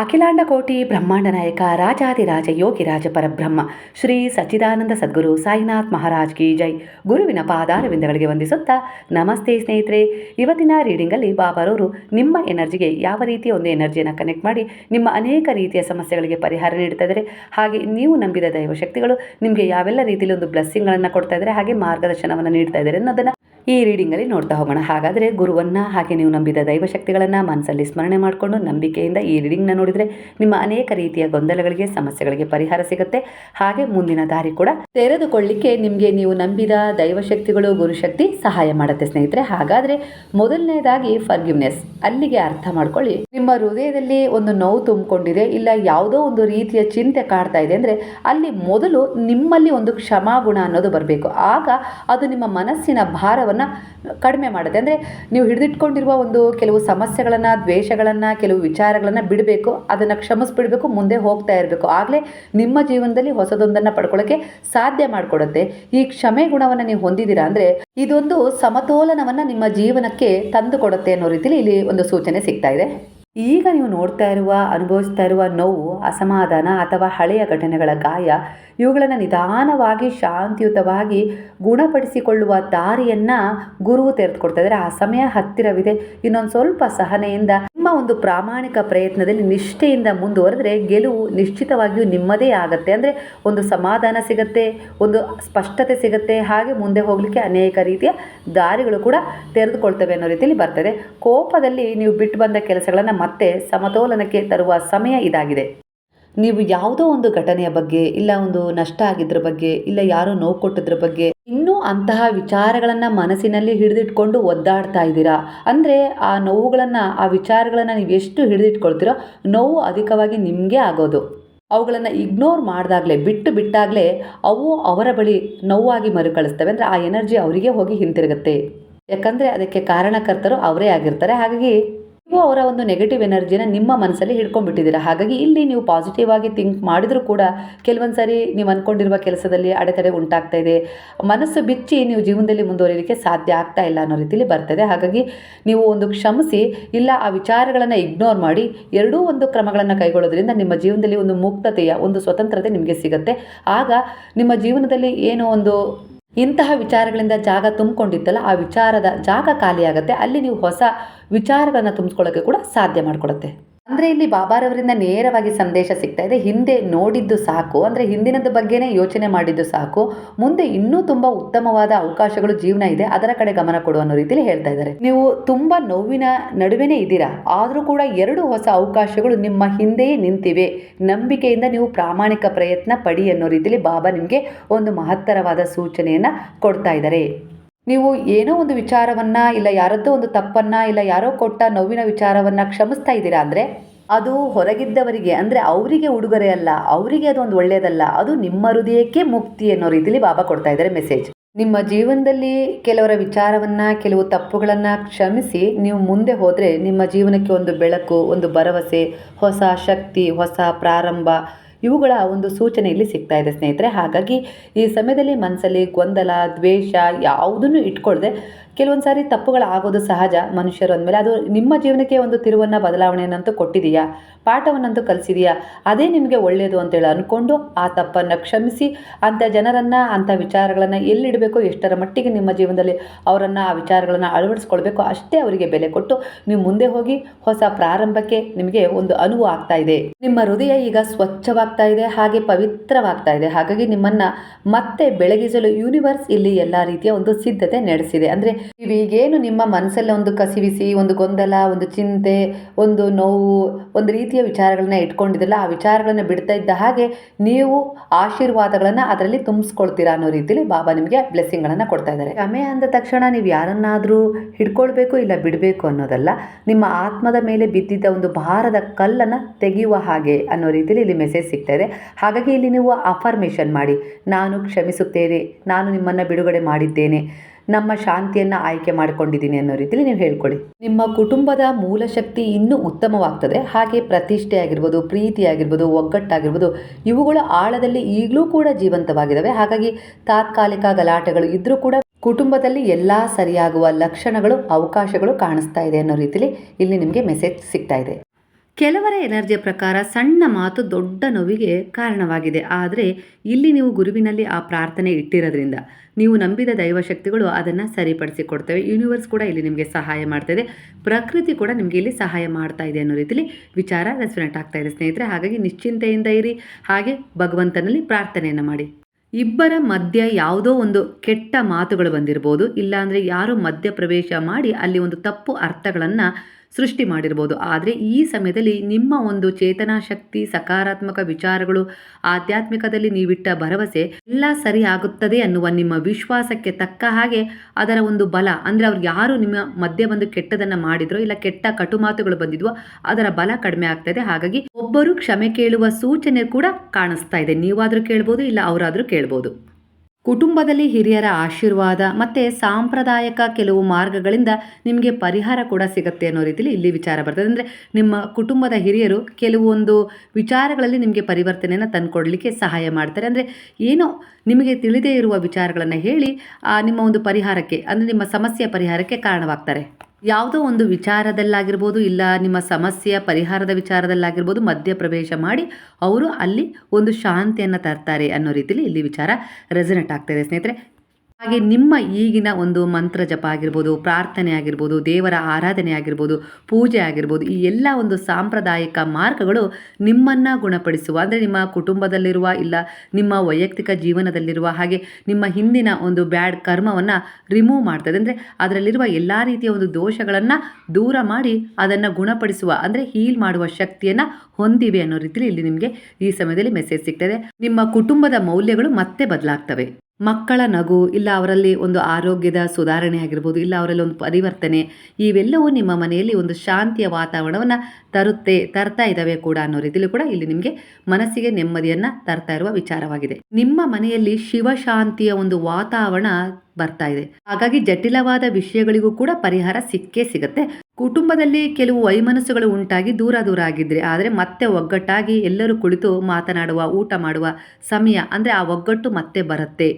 ಅಖಿಲಾಂಡ ಕೋಟಿ ಬ್ರಹ್ಮಾಂಡ ನಾಯಕ ರಾಜಾದಿರಾಜ ಯೋಗಿ ರಾಜ ಪರಬ್ರಹ್ಮ ಶ್ರೀ ಸಚ್ಚಿದಾನಂದ ಸದ್ಗುರು ಸಾಯಿನಾಥ್ ಮಹಾರಾಜ್ ಕಿ ಜೈ. ಗುರುವಿನ ಪಾದಾರವಿಂದಗಳಿಗೆ ವಂದಿಸುತ್ತಾ ನಮಸ್ತೆ ಸ್ನೇಹಿತರೆ. ಇವತ್ತಿನ ರೀಡಿಂಗಲ್ಲಿ ಬಾಬಾರವರು ನಿಮ್ಮ ಎನರ್ಜಿಗೆ ಯಾವ ರೀತಿಯ ಒಂದು ಎನರ್ಜಿಯನ್ನು ಕನೆಕ್ಟ್ ಮಾಡಿ ನಿಮ್ಮ ಅನೇಕ ರೀತಿಯ ಸಮಸ್ಯೆಗಳಿಗೆ ಪರಿಹಾರ ನೀಡ್ತಾ ಇದ್ದಾರೆ. ಹಾಗೆ ನೀವು ನಂಬಿದ ದೈವಶಕ್ತಿಗಳು ನಿಮಗೆ ಯಾವೆಲ್ಲ ರೀತಿಯಲ್ಲಿ ಒಂದು ಬ್ಲೆಸ್ಸಿಂಗ್ಗಳನ್ನು ಕೊಡ್ತಾ ಇದ್ದಾರೆ, ಹಾಗೆ ಮಾರ್ಗದರ್ಶನವನ್ನು ನೀಡ್ತಾ ಇದ್ದಾರೆ ಅನ್ನೋದನ್ನು ಈ ರೀಡಿಂಗಲ್ಲಿ ನೋಡ್ತಾ ಹೋಗೋಣ. ಹಾಗಾದರೆ ಗುರುವನ್ನು ಹಾಗೆ ನೀವು ನಂಬಿದ ದೈವಶಕ್ತಿಗಳನ್ನು ಮನಸ್ಸಲ್ಲಿ ಸ್ಮರಣೆ ಮಾಡಿಕೊಂಡು ನಂಬಿಕೆಯಿಂದ ಈ ರೀಡಿಂಗ್ನ ನೋಡಿದರೆ ನಿಮ್ಮ ಅನೇಕ ರೀತಿಯ ಗೊಂದಲಗಳಿಗೆ, ಸಮಸ್ಯೆಗಳಿಗೆ ಪರಿಹಾರ ಸಿಗುತ್ತೆ. ಹಾಗೆ ಮುಂದಿನ ದಾರಿ ಕೂಡ ತೆರೆದುಕೊಳ್ಳಿಕ್ಕೆ ನಿಮಗೆ ನೀವು ನಂಬಿದ ದೈವಶಕ್ತಿಗಳು ಗುರುಶಕ್ತಿ ಸಹಾಯ ಮಾಡುತ್ತೆ ಸ್ನೇಹಿತರೆ. ಹಾಗಾದರೆ ಮೊದಲನೇದಾಗಿ ಫರ್ಗಿವ್ನೆಸ್ ಅಲ್ಲಿಗೆ ಅರ್ಥ ಮಾಡ್ಕೊಳ್ಳಿ. ನಿಮ್ಮ ಹೃದಯದಲ್ಲಿ ಒಂದು ನೋವು ತುಂಬಿಕೊಂಡಿದೆ, ಇಲ್ಲ ಯಾವುದೋ ಒಂದು ರೀತಿಯ ಚಿಂತೆ ಕಾಡ್ತಾ ಇದೆ ಅಂದರೆ ಅಲ್ಲಿ ಮೊದಲು ನಿಮ್ಮಲ್ಲಿ ಒಂದು ಕ್ಷಮಾಗುಣ ಅನ್ನೋದು ಬರಬೇಕು. ಆಗ ಅದು ನಿಮ್ಮ ಮನಸ್ಸಿನ ಭಾರವನ್ನು ಕಡಿಮೆ ಮಾಡುತ್ತೆ. ಅಂದರೆ ನೀವು ಹಿಡಿದಿಟ್ಕೊಂಡಿರುವ ಒಂದು ಕೆಲವು ಸಮಸ್ಯೆಗಳನ್ನು, ದ್ವೇಷಗಳನ್ನು, ಕೆಲವು ವಿಚಾರಗಳನ್ನು ಬಿಡಬೇಕು, ಅದನ್ನು ಕ್ಷಮಿಸ್ಬಿಡಬೇಕು, ಮುಂದೆ ಹೋಗ್ತಾ ಇರಬೇಕು. ಆಗಲೇ ನಿಮ್ಮ ಜೀವನದಲ್ಲಿ ಹೊಸದೊಂದನ್ನು ಪಡ್ಕೊಳ್ಳೋಕ್ಕೆ ಸಾಧ್ಯ ಮಾಡಿಕೊಡುತ್ತೆ. ಈ ಕ್ಷಮೆ ಗುಣವನ್ನು ನೀವು ಹೊಂದಿದ್ದೀರಾ ಅಂದರೆ ಇದೊಂದು ಸಮತೋಲನವನ್ನು ನಿಮ್ಮ ಜೀವನಕ್ಕೆ ತಂದುಕೊಡುತ್ತೆ ಅನ್ನೋ ರೀತಿಯಲ್ಲಿ ಇಲ್ಲಿ ಒಂದು ಸೂಚನೆ ಸಿಗ್ತಾ ಇದೆ. ಈಗ ನೀವು ನೋಡ್ತಾ ಇರುವ, ಅನುಭವಿಸ್ತಾ ಇರುವ ನೋವು, ಅಸಮಾಧಾನ ಅಥವಾ ಹಳೆಯ ಘಟನೆಗಳ ಗಾಯ, ಇವುಗಳನ್ನು ನಿಧಾನವಾಗಿ, ಶಾಂತಿಯುತವಾಗಿ ಗುಣಪಡಿಸಿಕೊಳ್ಳುವ ದಾರಿಯನ್ನು ಗುರುವು ತೆರೆದುಕೊಡ್ತಾ ಇದ್ದಾರೆ. ಆ ಸಮಯ ಹತ್ತಿರವಿದೆ. ಇನ್ನೊಂದು ಸ್ವಲ್ಪ ಸಹನೆಯಿಂದ ನಿಮ್ಮ ಒಂದು ಪ್ರಾಮಾಣಿಕ ಪ್ರಯತ್ನದಲ್ಲಿ ನಿಷ್ಠೆಯಿಂದ ಮುಂದುವರೆದ್ರೆ ಗೆಲುವು ನಿಶ್ಚಿತವಾಗಿಯೂ ನಿಮ್ಮದೇ ಆಗುತ್ತೆ. ಅಂದರೆ ಒಂದು ಸಮಾಧಾನ ಸಿಗುತ್ತೆ, ಒಂದು ಸ್ಪಷ್ಟತೆ ಸಿಗುತ್ತೆ, ಹಾಗೆ ಮುಂದೆ ಹೋಗಲಿಕ್ಕೆ ಅನೇಕ ರೀತಿಯ ದಾರಿಗಳು ಕೂಡ ತೆರೆದುಕೊಳ್ತವೆ ಅನ್ನೋ ರೀತಿಯಲ್ಲಿ ಬರ್ತದೆ. ಕೋಪದಲ್ಲಿ ನೀವು ಬಿಟ್ಟು ಬಂದ ಕೆಲಸಗಳನ್ನು ಮತ್ತೆ ಸಮತೋಲನಕ್ಕೆ ತರುವ ಸಮಯ ಇದಾಗಿದೆ. ನೀವು ಯಾವುದೋ ಒಂದು ಘಟನೆಯ ಬಗ್ಗೆ ಇಲ್ಲ ಒಂದು ನಷ್ಟ ಆಗಿದ್ರ ಬಗ್ಗೆ ಇಲ್ಲ ಯಾರೋ ನೋವು ಕೊಟ್ಟಿದ್ರ ಬಗ್ಗೆ ಇನ್ನೂ ಅಂತಹ ವಿಚಾರಗಳನ್ನು ಮನಸ್ಸಿನಲ್ಲಿ ಹಿಡಿದಿಟ್ಕೊಂಡು ಒದ್ದಾಡ್ತಾ ಇದ್ದೀರಾ? ಅಂದರೆ ಆ ನೋವುಗಳನ್ನು, ಆ ವಿಚಾರಗಳನ್ನು ನೀವು ಎಷ್ಟು ಹಿಡಿದಿಟ್ಕೊಳ್ತೀರೋ ನೋವು ಅಧಿಕವಾಗಿ ನಿಮಗೆ ಆಗೋದು. ಅವುಗಳನ್ನು ಇಗ್ನೋರ್ ಮಾಡಿದಾಗಲೇ, ಬಿಟ್ಟು ಬಿಟ್ಟಾಗಲೇ ಅವು ಅವರ ಬಳಿ ನೋವಾಗಿ ಮರುಕಳಿಸ್ತವೆ. ಅಂದರೆ ಆ ಎನರ್ಜಿ ಅವರಿಗೆ ಹೋಗಿ ಹಿಂತಿರುಗುತ್ತೆ. ಯಾಕಂದರೆ ಅದಕ್ಕೆ ಕಾರಣಕರ್ತರು ಅವರೇ ಆಗಿರ್ತಾರೆ. ಹಾಗಾಗಿ ನೀವು ಅವರ ಒಂದು ನೆಗೆಟಿವ್ ಎನರ್ಜಿನ ನಿಮ್ಮ ಮನಸ್ಸಲ್ಲಿ ಹಿಡ್ಕೊಂಡ್ಬಿಟ್ಟಿದ್ದೀರಾ? ಹಾಗಾಗಿ ಇಲ್ಲಿ ನೀವು ಪಾಸಿಟಿವ್ ಆಗಿ ಥಿಂಕ್ ಮಾಡಿದರೂ ಕೂಡ ಕೆಲವೊಂದು ಸಾರಿ ನೀವು ಅಂದ್ಕೊಂಡಿರುವ ಕೆಲಸದಲ್ಲಿ ಅಡೆತಡೆ ಉಂಟಾಗ್ತಾ ಇದೆ. ಮನಸ್ಸು ಬಿಚ್ಚಿ ನೀವು ಜೀವನದಲ್ಲಿ ಮುಂದುವರಿಯಲಿಕ್ಕೆ ಸಾಧ್ಯ ಆಗ್ತಾ ಇಲ್ಲ ಅನ್ನೋ ರೀತಿಯಲ್ಲಿ ಬರ್ತದೆ. ಹಾಗಾಗಿ ನೀವು ಒಂದು ಕ್ಷಮಿಸಿ, ಇಲ್ಲ ಆ ವಿಚಾರಗಳನ್ನು ಇಗ್ನೋರ್ ಮಾಡಿ, ಎರಡೂ ಒಂದು ಕ್ರಮಗಳನ್ನು ಕೈಗೊಳ್ಳೋದ್ರಿಂದ ನಿಮ್ಮ ಜೀವನದಲ್ಲಿ ಒಂದು ಮುಕ್ತತೆಯ, ಒಂದು ಸ್ವತಂತ್ರತೆ ನಿಮಗೆ ಸಿಗುತ್ತೆ. ಆಗ ನಿಮ್ಮ ಜೀವನದಲ್ಲಿ ಏನೋ ಒಂದು ಇಂತಹ ವಿಚಾರಗಳಿಂದ ಜಾಗ ತುಂಬಿಕೊಂಡಿದ್ದಲ್ಲ ಆ ವಿಚಾರದ ಜಾಗ ಖಾಲಿಯಾಗುತ್ತೆ. ಅಲ್ಲಿ ನೀವು ಹೊಸ ವಿಚಾರಗಳನ್ನು ತುಂಬಿಸ್ಕೊಳ್ಳೋಕ್ಕೆ ಕೂಡ ಸಾಧ್ಯ ಮಾಡಿಕೊಡುತ್ತೆ ಅಂದರೆ ಇಲ್ಲಿ ಬಾಬಾರವರಿಂದ ನೇರವಾಗಿ ಸಂದೇಶ ಸಿಗ್ತಾ ಇದೆ. ಹಿಂದೆ ನೋಡಿದ್ದು ಸಾಕು, ಅಂದರೆ ಹಿಂದಿನದ ಬಗ್ಗೆನೇ ಯೋಚನೆ ಮಾಡಿದ್ದು ಸಾಕು. ಮುಂದೆ ಇನ್ನೂ ತುಂಬ ಉತ್ತಮವಾದ ಅವಕಾಶಗಳು ಜೀವನ ಇದೆ. ಅದರ ಕಡೆ ಗಮನ ಕೊಡು ಅನ್ನೋ ರೀತಿಯಲ್ಲಿ ಹೇಳ್ತಾ ಇದ್ದಾರೆ. ನೀವು ತುಂಬ ನೋವಿನ ನಡುವೆನೇ ಇದ್ದೀರಾ? ಆದರೂ ಕೂಡ ಎರಡು ಹೊಸ ಅವಕಾಶಗಳು ನಿಮ್ಮ ಹಿಂದೆಯೇ ನಿಂತಿವೆ. ನಂಬಿಕೆಯಿಂದ ನೀವು ಪ್ರಾಮಾಣಿಕ ಪ್ರಯತ್ನ ಪಡಿ ಅನ್ನೋ ರೀತಿಯಲ್ಲಿ ಬಾಬಾ ನಿಮಗೆ ಒಂದು ಮಹತ್ತರವಾದ ಸೂಚನೆಯನ್ನು ಕೊಡ್ತಾ ಇದ್ದಾರೆ. ನೀವು ಏನೋ ಒಂದು ವಿಚಾರವನ್ನು ಇಲ್ಲ ಯಾರದ್ದೋ ಒಂದು ತಪ್ಪನ್ನು ಇಲ್ಲ ಯಾರೋ ಕೊಟ್ಟ ನೋವಿನ ವಿಚಾರವನ್ನು ಕ್ಷಮಿಸ್ತಾ ಇದ್ದೀರಾ ಅಂದರೆ ಅದು ಹೊರಗಿದ್ದವರಿಗೆ, ಅಂದರೆ ಅವರಿಗೆ ಉಡುಗೊರೆ ಅಲ್ಲ, ಅವರಿಗೆ ಅದು ಒಂದು ಒಳ್ಳೆಯದಲ್ಲ, ಅದು ನಿಮ್ಮ ಹೃದಯಕ್ಕೆ ಮುಕ್ತಿ ಅನ್ನೋ ರೀತಿಯಲ್ಲಿ ಬಾಬಾ ಕೊಡ್ತಾ ಇದ್ದಾರೆ ಮೆಸೇಜ್ ನಿಮ್ಮ ಜೀವನದಲ್ಲಿ ಕೆಲವರ ವಿಚಾರವನ್ನು, ಕೆಲವು ತಪ್ಪುಗಳನ್ನು ಕ್ಷಮಿಸಿ ನೀವು ಮುಂದೆ ಹೋದರೆ ನಿಮ್ಮ ಜೀವನಕ್ಕೆ ಒಂದು ಬೆಳಕು, ಒಂದು ಭರವಸೆ, ಹೊಸ ಶಕ್ತಿ, ಹೊಸ ಪ್ರಾರಂಭ ಇವುಗಳ ಒಂದು ಸೂಚನೆ ಇಲ್ಲಿ ಸಿಗ್ತಾ ಇದೆ ಸ್ನೇಹಿತರೆ. ಹಾಗಾಗಿ ಈ ಸಮಯದಲ್ಲಿ ಮನಸ್ಸಲ್ಲಿ ಗೊಂದಲ, ದ್ವೇಷ ಯಾವುದನ್ನು ಇಟ್ಕೊಳ್ಳದೆ ಕೆಲವೊಂದು ಸಾರಿ ತಪ್ಪುಗಳಾಗೋದು ಸಹಜ ಮನುಷ್ಯರು ಅಂದಮೇಲೆ ಅದು ನಿಮ್ಮ ಜೀವನಕ್ಕೆ ಒಂದು ತಿರುವನ್ನು, ಬದಲಾವಣೆಯನ್ನಂತೂ ಕೊಟ್ಟಿದೆಯಾ? ಪಾಠವನ್ನಂತೂ ಕಲಿಸಿದೆಯಾ. ಅದೇ ನಿಮಗೆ ಒಳ್ಳೆಯದು ಅಂತೇಳಿ ಅಂದ್ಕೊಂಡು ಆ ತಪ್ಪನ್ನು ಕ್ಷಮಿಸಿ ಅಂಥ ಜನರನ್ನು ಅಂಥ ವಿಚಾರಗಳನ್ನು ಎಲ್ಲಿಡಬೇಕು, ಎಷ್ಟರ ಮಟ್ಟಿಗೆ ನಿಮ್ಮ ಜೀವನದಲ್ಲಿ ಅವರನ್ನು, ಆ ವಿಚಾರಗಳನ್ನು ಅಳವಡಿಸ್ಕೊಳ್ಬೇಕು, ಅಷ್ಟೇ ಅವರಿಗೆ ಬೆಲೆ ಕೊಟ್ಟು ನೀವು ಮುಂದೆ ಹೋಗಿ ಹೊಸ ಪ್ರಾರಂಭಕ್ಕೆ ನಿಮಗೆ ಒಂದು ಅನುವು ಆಗ್ತಾ ಇದೆ. ನಿಮ್ಮ ಹೃದಯ ಈಗ ಸ್ವಚ್ಛವಾಗ್ತಾ ಇದೆ, ಹಾಗೆ ಪವಿತ್ರವಾಗ್ತಾ ಇದೆ ಹಾಗಾಗಿ ನಿಮ್ಮನ್ನು ಮತ್ತೆ ಬೆಳಗಿಸಲು ಯೂನಿವರ್ಸ್ ಇಲ್ಲಿ ಎಲ್ಲ ರೀತಿಯ ಒಂದು ಸಿದ್ಧತೆ ನಡೆಸಿದೆ. ಅಂದರೆ ನೀವೀಗೇನು ನಿಮ್ಮ ಮನಸ್ಸಲ್ಲಿ ಒಂದು ಕಸಿವಿಸಿ, ಒಂದು ಗೊಂದಲ, ಒಂದು ಚಿಂತೆ, ಒಂದು ನೋವು, ಒಂದು ರೀತಿಯ ವಿಚಾರಗಳನ್ನ ಇಟ್ಕೊಂಡಿದ್ರಲ್ಲ ಆ ವಿಚಾರಗಳನ್ನು ಬಿಡ್ತಾ ಇದ್ದ ಹಾಗೆ ನೀವು ಆಶೀರ್ವಾದಗಳನ್ನು ಅದರಲ್ಲಿ ತುಂಬಿಸ್ಕೊಳ್ತೀರಾ ಅನ್ನೋ ರೀತಿಯಲ್ಲಿ ಬಾಬಾ ನಿಮಗೆ ಬ್ಲೆಸ್ಸಿಂಗ್ಗಳನ್ನು ಕೊಡ್ತಾ ಇದ್ದಾರೆ. ಕ್ಷಮೆ ಅಂದ ತಕ್ಷಣ ನೀವು ಯಾರನ್ನಾದರೂ ಹಿಡ್ಕೊಳ್ಬೇಕು ಇಲ್ಲ ಬಿಡಬೇಕು ಅನ್ನೋದಲ್ಲ, ನಿಮ್ಮ ಆತ್ಮದ ಮೇಲೆ ಬಿದ್ದಿದ್ದ ಒಂದು ಭಾರದ ಕಲ್ಲನ್ನು ತೆಗೆಯುವ ಹಾಗೆ ಅನ್ನೋ ರೀತಿಯಲ್ಲಿ ಇಲ್ಲಿ ಮೆಸೇಜ್ ಸಿಗ್ತಾ ಇದೆ. ಹಾಗಾಗಿ ಇಲ್ಲಿ ನೀವು ಅಫರ್ಮೇಷನ್ ಮಾಡಿ, ನಾನು ಕ್ಷಮಿಸುತ್ತೇನೆ, ನಾನು ನಿಮ್ಮನ್ನು ಬಿಡುಗಡೆ ಮಾಡಿದ್ದೇನೆ ನಮ್ಮ ಶಾಂತಿಯನ್ನು ಆಯ್ಕೆ ಮಾಡಿಕೊಂಡಿದ್ದೀನಿ ಅನ್ನೋ ರೀತಿಯಲ್ಲಿ ನೀವು ಹೇಳ್ಕೊಳ್ಳಿ. ನಿಮ್ಮ ಕುಟುಂಬದ ಮೂಲ ಶಕ್ತಿ ಇನ್ನೂ ಉತ್ತಮವಾಗ್ತದೆ. ಹಾಗೆ ಪ್ರತಿಷ್ಠೆ ಆಗಿರ್ಬೋದು ಪ್ರೀತಿ ಆಗಿರ್ಬೋದು ಒಗ್ಗಟ್ಟಾಗಿರ್ಬೋದು, ಇವುಗಳ ಆಳದಲ್ಲಿ ಈಗಲೂ ಕೂಡ ಜೀವಂತವಾಗಿದ್ದಾವೆ. ಹಾಗಾಗಿ ತಾತ್ಕಾಲಿಕ ಗಲಾಟೆಗಳು ಇದ್ದರೂ ಕೂಡ ಕುಟುಂಬದಲ್ಲಿ ಎಲ್ಲ ಸರಿಯಾಗುವ ಲಕ್ಷಣಗಳು, ಅವಕಾಶಗಳು ಕಾಣಿಸ್ತಾ ಇದೆ ಅನ್ನೋ ರೀತಿಯಲ್ಲಿ ಇಲ್ಲಿ ನಿಮಗೆ ಮೆಸೇಜ್ ಸಿಗ್ತಾ ಇದೆ. ಕೆಲವರ ಎನರ್ಜಿಯ ಪ್ರಕಾರ ಸಣ್ಣ ಮಾತು ದೊಡ್ಡ ನೋವಿಗೆ ಕಾರಣವಾಗಿದೆ. ಆದರೆ ಇಲ್ಲಿ ನೀವು ಗುರುವಿನಲ್ಲಿ ಆ ಪ್ರಾರ್ಥನೆ ಇಟ್ಟಿರೋದ್ರಿಂದ ನೀವು ನಂಬಿದ ದೈವಶಕ್ತಿಗಳು ಅದನ್ನು ಸರಿಪಡಿಸಿಕೊಡ್ತವೆ. ಯೂನಿವರ್ಸ್ ಕೂಡ ಇಲ್ಲಿ ನಿಮಗೆ ಸಹಾಯ ಮಾಡ್ತಾಯಿದೆ ಪ್ರಕೃತಿ ಕೂಡ ನಿಮಗೆ ಇಲ್ಲಿ ಸಹಾಯ ಮಾಡ್ತಾ ಇದೆ ಅನ್ನೋ ರೀತಿಯಲ್ಲಿ ವಿಚಾರ ರೆಸ್ಪಿನೆಂಟ್ ಆಗ್ತಾ ಇದೆ. ಸ್ನೇಹಿತರೆ, ಹಾಗಾಗಿ ನಿಶ್ಚಿಂತೆಯಿಂದ ಇರಿ. ಹಾಗೆ ಭಗವಂತನಲ್ಲಿ ಪ್ರಾರ್ಥನೆಯನ್ನು ಮಾಡಿ. ಇಬ್ಬರ ಮಧ್ಯ ಯಾವುದೋ ಒಂದು ಕೆಟ್ಟ ಮಾತುಗಳು ಬಂದಿರ್ಬೋದು. ಇಲ್ಲಾಂದರೆ ಯಾರು ಮಧ್ಯ ಪ್ರವೇಶ ಮಾಡಿ ಅಲ್ಲಿ ಒಂದು ತಪ್ಪು ಅರ್ಥಗಳನ್ನು ಸೃಷ್ಟಿ ಮಾಡಿರ್ಬೋದು. ಆದರೆ ಈ ಸಮಯದಲ್ಲಿ ನಿಮ್ಮ ಒಂದು ಚೇತನಾ ಶಕ್ತಿ, ಸಕಾರಾತ್ಮಕ ವಿಚಾರಗಳು, ಆಧ್ಯಾತ್ಮಿಕದಲ್ಲಿ ನೀವಿಟ್ಟ ಭರವಸೆ ಎಲ್ಲ ಸರಿ ಆಗುತ್ತದೆ ಅನ್ನುವ ನಿಮ್ಮ ವಿಶ್ವಾಸಕ್ಕೆ ತಕ್ಕ ಹಾಗೆ ಅದರ ಒಂದು ಬಲ, ಅಂದರೆ ಅವ್ರು ಯಾರು ನಿಮ್ಮ ಮಧ್ಯೆ ಬಂದು ಕೆಟ್ಟದನ್ನು ಮಾಡಿದ್ರೋ ಇಲ್ಲ ಕೆಟ್ಟ ಕಟು ಮಾತುಗಳು ಬಂದಿದ್ವೋ ಅದರ ಬಲ ಕಡಿಮೆ ಆಗ್ತದೆ. ಹಾಗಾಗಿ ಒಬ್ಬರು ಕ್ಷಮೆ ಕೇಳುವ ಸೂಚನೆ ಕೂಡ ಕಾಣಿಸ್ತಾ ಇದೆ. ನೀವಾದರೂ ಕೇಳ್ಬೋದು, ಇಲ್ಲ ಅವರಾದರೂ ಕೇಳ್ಬೋದು. ಕುಟುಂಬದಲ್ಲಿ ಹಿರಿಯರ ಆಶೀರ್ವಾದ ಮತ್ತು ಸಾಂಪ್ರದಾಯಿಕ ಕೆಲವು ಮಾರ್ಗಗಳಿಂದ ನಿಮಗೆ ಪರಿಹಾರ ಕೂಡ ಸಿಗುತ್ತೆ ಅನ್ನೋ ರೀತಿಯಲ್ಲಿ ಇಲ್ಲಿ ವಿಚಾರ ಬರ್ತದೆ. ಅಂದರೆ ನಿಮ್ಮ ಕುಟುಂಬದ ಹಿರಿಯರು ಕೆಲವೊಂದು ವಿಚಾರಗಳಲ್ಲಿ ನಿಮಗೆ ಪರಿವರ್ತನೆಯನ್ನು ತಂದುಕೊಡಲಿಕ್ಕೆ ಸಹಾಯ ಮಾಡ್ತಾರೆ. ಅಂದರೆ ಏನೋ ನಿಮಗೆ ತಿಳಿದೇ ಇರುವ ವಿಚಾರಗಳನ್ನು ಹೇಳಿ ನಿಮ್ಮ ಒಂದು ಪರಿಹಾರಕ್ಕೆ, ಅಂದರೆ ನಿಮ್ಮ ಸಮಸ್ಯೆ ಪರಿಹಾರಕ್ಕೆ ಕಾರಣವಾಗ್ತಾರೆ. ಯಾವುದೋ ಒಂದು ವಿಚಾರದಲ್ಲಾಗಿರ್ಬೋದು, ಇಲ್ಲ ನಿಮ್ಮ ಸಮಸ್ಯೆಯ ಪರಿಹಾರದ ವಿಚಾರದಲ್ಲಾಗಿರ್ಬೋದು, ಮಧ್ಯಪ್ರವೇಶ ಮಾಡಿ ಅವರು ಅಲ್ಲಿ ಒಂದು ಶಾಂತಿಯನ್ನು ತರ್ತಾರೆ ಅನ್ನೋ ರೀತಿಯಲ್ಲಿ ಇಲ್ಲಿ ವಿಚಾರ ರೆಸನೆಟ್ ಆಗ್ತಾಯಿದೆ ಸ್ನೇಹಿತರೆ ಹಾಗೆ ನಿಮ್ಮ ಈಗಿನ ಒಂದು ಮಂತ್ರ ಜಪ ಆಗಿರ್ಬೋದು, ಪ್ರಾರ್ಥನೆ ಆಗಿರ್ಬೋದು, ದೇವರ ಆರಾಧನೆ ಆಗಿರ್ಬೋದು, ಪೂಜೆ ಆಗಿರ್ಬೋದು, ಈ ಎಲ್ಲ ಒಂದು ಸಾಂಪ್ರದಾಯಿಕ ಮಾರ್ಗಗಳು ನಿಮ್ಮನ್ನು ಗುಣಪಡಿಸುವ, ಅಂದರೆ ನಿಮ್ಮ ಕುಟುಂಬದಲ್ಲಿರುವ ಇಲ್ಲ, ನಿಮ್ಮ ವೈಯಕ್ತಿಕ ಜೀವನದಲ್ಲಿರುವ ಹಾಗೆ ನಿಮ್ಮ ಹಿಂದಿನ ಒಂದು ಬ್ಯಾಡ್ ಕರ್ಮವನ್ನು ರಿಮೂವ್ ಮಾಡ್ತದೆ. ಅಂದರೆ ಅದರಲ್ಲಿರುವ ಎಲ್ಲ ರೀತಿಯ ಒಂದು ದೋಷಗಳನ್ನು ದೂರ ಮಾಡಿ ಅದನ್ನು ಗುಣಪಡಿಸುವ, ಅಂದರೆ ಹೀಲ್ ಮಾಡುವ ಶಕ್ತಿಯನ್ನು ಹೊಂದಿವೆ ಅನ್ನೋ ರೀತಿಯಲ್ಲಿ ಇಲ್ಲಿ ನಿಮಗೆ ಈ ಸಮಯದಲ್ಲಿ ಮೆಸೇಜ್ ಸಿಗ್ತದೆ. ನಿಮ್ಮ ಕುಟುಂಬದ ಮೌಲ್ಯಗಳು ಮತ್ತೆ ಬದಲಾಗ್ತವೆ. ಮಕ್ಕಳ ನಗು, ಇಲ್ಲ ಅವರಲ್ಲಿ ಒಂದು ಆರೋಗ್ಯದ ಸುಧಾರಣೆ ಆಗಿರ್ಬೋದು, ಇಲ್ಲ ಅವರಲ್ಲಿ ಒಂದು ಪರಿವರ್ತನೆ, ಇವೆಲ್ಲವೂ ನಿಮ್ಮ ಮನೆಯಲ್ಲಿ ಒಂದು ಶಾಂತಿಯ ವಾತಾವರಣವನ್ನು ತರುತ್ತೆ, ತರ್ತಾ ಇದ್ದಾವೆ ಕೂಡ ಅನ್ನೋ ರೀತಿಯಲ್ಲಿ ಕೂಡ ಇಲ್ಲಿ ನಿಮಗೆ ಮನಸ್ಸಿಗೆ ನೆಮ್ಮದಿಯನ್ನು ತರ್ತಾ ಇರುವ ವಿಚಾರವಾಗಿದೆ. ನಿಮ್ಮ ಮನೆಯಲ್ಲಿ ಶಿವಶಾಂತಿಯ ಒಂದು ವಾತಾವರಣ ಬರ್ತಾ ಇದೆ. ಹಾಗಾಗಿ ಜಟಿಲವಾದ ವಿಷಯಗಳಿಗೂ ಕೂಡ ಪರಿಹಾರ ಸಿಕ್ಕೇ ಸಿಗುತ್ತೆ. ಕುಟುಂಬದಲ್ಲಿ ಕೆಲವು ವೈಮನಸ್ಸುಗಳು ಉಂಟಾಗಿ ದೂರ ದೂರ ಆಗಿದ್ರೆ, ಆದರೆ ಮತ್ತೆ ಒಗ್ಗಟ್ಟಾಗಿ ಎಲ್ಲರೂ ಕುಳಿತು ಮಾತನಾಡುವ, ಊಟ ಮಾಡುವ ಸಮಯ, ಅಂದರೆ ಆ ಒಗ್ಗಟ್ಟು ಮತ್ತೆ ಬರುತ್ತೆ.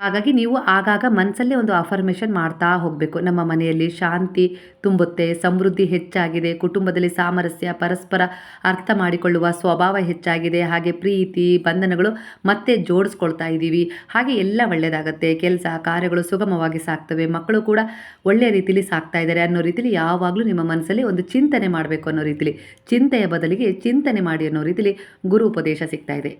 ಹಾಗಾಗಿ ನೀವು ಆಗಾಗ ಮನಸ್ಸಲ್ಲೇ ಒಂದು ಅಫರ್ಮೇಷನ್ ಮಾಡ್ತಾ ಹೋಗಬೇಕು. ನಮ್ಮ ಮನೆಯಲ್ಲಿ ಶಾಂತಿ ತುಂಬುತ್ತೆ, ಸಮೃದ್ಧಿ ಹೆಚ್ಚಾಗಿದೆ, ಕುಟುಂಬದಲ್ಲಿ ಸಾಮರಸ್ಯ, ಪರಸ್ಪರ ಅರ್ಥ ಮಾಡಿಕೊಳ್ಳುವ ಸ್ವಭಾವ ಹೆಚ್ಚಾಗಿದೆ, ಹಾಗೆ ಪ್ರೀತಿ, ಬಂಧನಗಳು ಮತ್ತೆ ಜೋಡಿಸ್ಕೊಳ್ತಾ ಇದ್ದೀವಿ. ಹಾಗೆ ಎಲ್ಲ ಒಳ್ಳೆಯದಾಗತ್ತೆ ಕೆಲಸ, ಕಾರ್ಯಗಳು ಸುಗಮವಾಗಿ ಸಾಕ್ತವೆ ಮಕ್ಕಳು ಕೂಡ ಒಳ್ಳೆಯ ರೀತಿಯಲ್ಲಿ ಸಾಕ್ತಾ ಇದ್ದಾರೆ ಅನ್ನೋ ರೀತಿಯಲ್ಲಿ ಯಾವಾಗಲೂ ನಿಮ್ಮ ಮನಸ್ಸಲ್ಲಿ ಒಂದು ಚಿಂತನೆ ಮಾಡಬೇಕು ಅನ್ನೋ ರೀತಿಲಿ, ಚಿಂತೆಯ ಬದಲಿಗೆ ಚಿಂತನೆ ಮಾಡಿ ಅನ್ನೋ ರೀತಿಲಿ ಗುರು ಉಪದೇಶ ಸಿಗ್ತಾ ಇದೆ.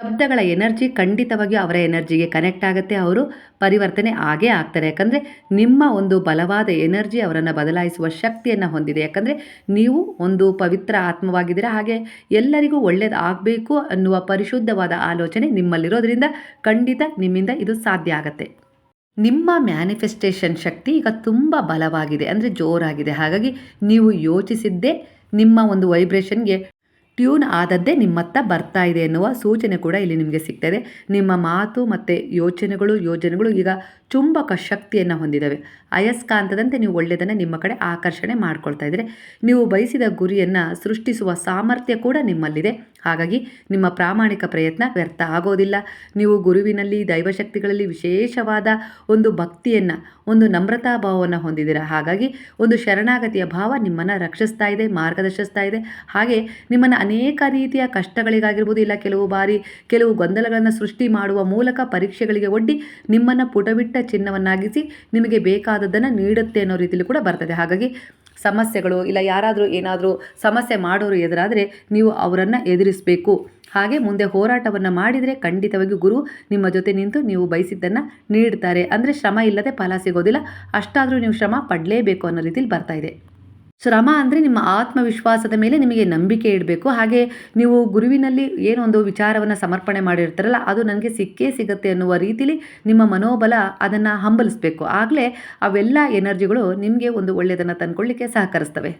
ಶಬ್ದಗಳ ಎನರ್ಜಿ ಖಂಡಿತವಾಗಿಯೂ ಅವರ ಎನರ್ಜಿಗೆ ಕನೆಕ್ಟ್ ಆಗುತ್ತೆ. ಅವರು ಪರಿವರ್ತನೆ ಆಗೇ ಆಗ್ತಾರೆ. ಯಾಕಂದರೆ ನಿಮ್ಮ ಒಂದು ಬಲವಾದ ಎನರ್ಜಿ ಅವರನ್ನು ಬದಲಾಯಿಸುವ ಶಕ್ತಿಯನ್ನು ಹೊಂದಿದೆ. ಯಾಕಂದರೆ ನೀವು ಒಂದು ಪವಿತ್ರ ಆತ್ಮವಾಗಿದ್ದೀರಾ. ಹಾಗೆ ಎಲ್ಲರಿಗೂ ಒಳ್ಳೆಯದು ಆಗಬೇಕು ಅನ್ನುವ ಪರಿಶುದ್ಧವಾದ ಆಲೋಚನೆ ನಿಮ್ಮಲ್ಲಿರೋದ್ರಿಂದ ಖಂಡಿತ ನಿಮ್ಮಿಂದ ಇದು ಸಾಧ್ಯ ಆಗುತ್ತೆ. ನಿಮ್ಮ ಮ್ಯಾನಿಫೆಸ್ಟೇಷನ್ ಶಕ್ತಿ ಈಗ ತುಂಬ ಬಲವಾಗಿದೆ. ಅಂದರೆ ಜೋರಾಗಿದೆ. ಹಾಗಾಗಿ ನೀವು ಯೋಚಿಸಿದ್ದೇ ನಿಮ್ಮ ಒಂದು ವೈಬ್ರೇಷನ್ಗೆ ಟ್ಯೂನ್ ಆದದ್ದೇ ನಿಮ್ಮತ್ತ ಬರ್ತಾ ಇದೆ ಎನ್ನುವ ಸೂಚನೆ ಕೂಡ ಇಲ್ಲಿ ನಿಮಗೆ ಸಿಗ್ತದೆ ನಿಮ್ಮ ಮಾತು ಮತ್ತು ಯೋಚನೆಗಳು, ಯೋಜನೆಗಳು ಈಗ ಚುಂಬಕ ಶಕ್ತಿಯನ್ನು ಹೊಂದಿದ್ದಾವೆ ಅಯಸ್ಕಾಂತದಂತೆ ನೀವು ಒಳ್ಳೆಯದನ್ನು ನಿಮ್ಮ ಕಡೆ ಆಕರ್ಷಣೆ ಮಾಡ್ಕೊಳ್ತಾ ಇದ್ದರೆ. ನೀವು ಬಯಸಿದ ಗುರಿಯನ್ನು ಸೃಷ್ಟಿಸುವ ಸಾಮರ್ಥ್ಯ ಕೂಡ ನಿಮ್ಮಲ್ಲಿದೆ. ಹಾಗಾಗಿ ನಿಮ್ಮ ಪ್ರಾಮಾಣಿಕ ಪ್ರಯತ್ನ ವ್ಯರ್ಥ ಆಗೋದಿಲ್ಲ. ನೀವು ಗುರುವಿನಲ್ಲಿ, ದೈವಶಕ್ತಿಗಳಲ್ಲಿ ವಿಶೇಷವಾದ ಒಂದು ಭಕ್ತಿಯನ್ನು, ಒಂದು ನಮ್ರತಾ ಭಾವವನ್ನು ಹೊಂದಿದ್ದೀರಾ. ಹಾಗಾಗಿ ಒಂದು ಶರಣಾಗತಿಯ ಭಾವ ನಿಮ್ಮನ್ನು ರಕ್ಷಿಸ್ತಾ ಇದೆ, ಮಾರ್ಗದರ್ಶಿಸ್ತಾ ಇದೆ. ಹಾಗೆ ನಿಮ್ಮನ್ನು ಅನೇಕ ರೀತಿಯ ಕಷ್ಟಗಳಿಗಾಗಿರ್ಬೋದು, ಇಲ್ಲ ಕೆಲವು ಬಾರಿ ಕೆಲವು ಗೊಂದಲಗಳನ್ನು ಸೃಷ್ಟಿ ಮಾಡುವ ಮೂಲಕ ಪರೀಕ್ಷೆಗಳಿಗೆ ಒಡ್ಡಿ ನಿಮ್ಮನ್ನು ಪುಟವಿಟ್ಟ ಚಿನ್ನವನ್ನಾಗಿಸಿ ನಿಮಗೆ ಬೇಕಾದದ್ದನ್ನು ನೀಡುತ್ತೆ ಅನ್ನೋ ರೀತಿಯಲ್ಲಿ ಕೂಡ ಬರ್ತದೆ. ಹಾಗಾಗಿ ಸಮಸ್ಯೆಗಳು ಇಲ್ಲ, ಯಾರಾದರೂ ಏನಾದರೂ ಸಮಸ್ಯೆ ಮಾಡೋರು ಎದುರಾದರೆ ನೀವು ಅವರನ್ನು ಎದುರಿಸಬೇಕು. ಹಾಗೆ ಮುಂದೆ ಹೋರಾಟವನ್ನು ಮಾಡಿದರೆ ಖಂಡಿತವಾಗಿ ಗುರು ನಿಮ್ಮ ಜೊತೆ ನಿಂತು ನೀವು ಬಯಸಿದ್ದನ್ನು ನೀಡ್ತಾರೆ. ಅಂದರೆ ಶ್ರಮ ಇಲ್ಲದೆ ಫಲ ಸಿಗೋದಿಲ್ಲ. ಅಷ್ಟಾದರೂ ನೀವು ಶ್ರಮ ಪಡಲೇಬೇಕು ಅನ್ನೋ ರೀತಿಲಿ ಬರ್ತಾ ಇದೆ. ಶ್ರಮ ಅಂದರೆ ನಿಮ್ಮ ಆತ್ಮವಿಶ್ವಾಸದ ಮೇಲೆ ನಿಮಗೆ ನಂಬಿಕೆ ಇಡಬೇಕು. ಹಾಗೆ ನೀವು ಗುರುವಿನಲ್ಲಿ ಏನೊಂದು ವಿಚಾರವನ್ನು ಸಮರ್ಪಣೆ ಮಾಡಿರ್ತಾರಲ್ಲ, ಅದು ನನಗೆ ಸಿಕ್ಕೇ ಸಿಗುತ್ತೆ ಅನ್ನುವ ರೀತಿಲಿ ನಿಮ್ಮ ಮನೋಬಲ ಅದನ್ನು ಹಂಬಲಿಸಬೇಕು. ಆಗಲೇ ಅವೆಲ್ಲ ಎನರ್ಜಿಗಳು ನಿಮಗೆ ಒಂದು ಒಳ್ಳೆಯದನ್ನು ತಂದ್ಕೊಳ್ಳಿಕ್ಕೆ ಸಹಕರಿಸ್ತವೆ.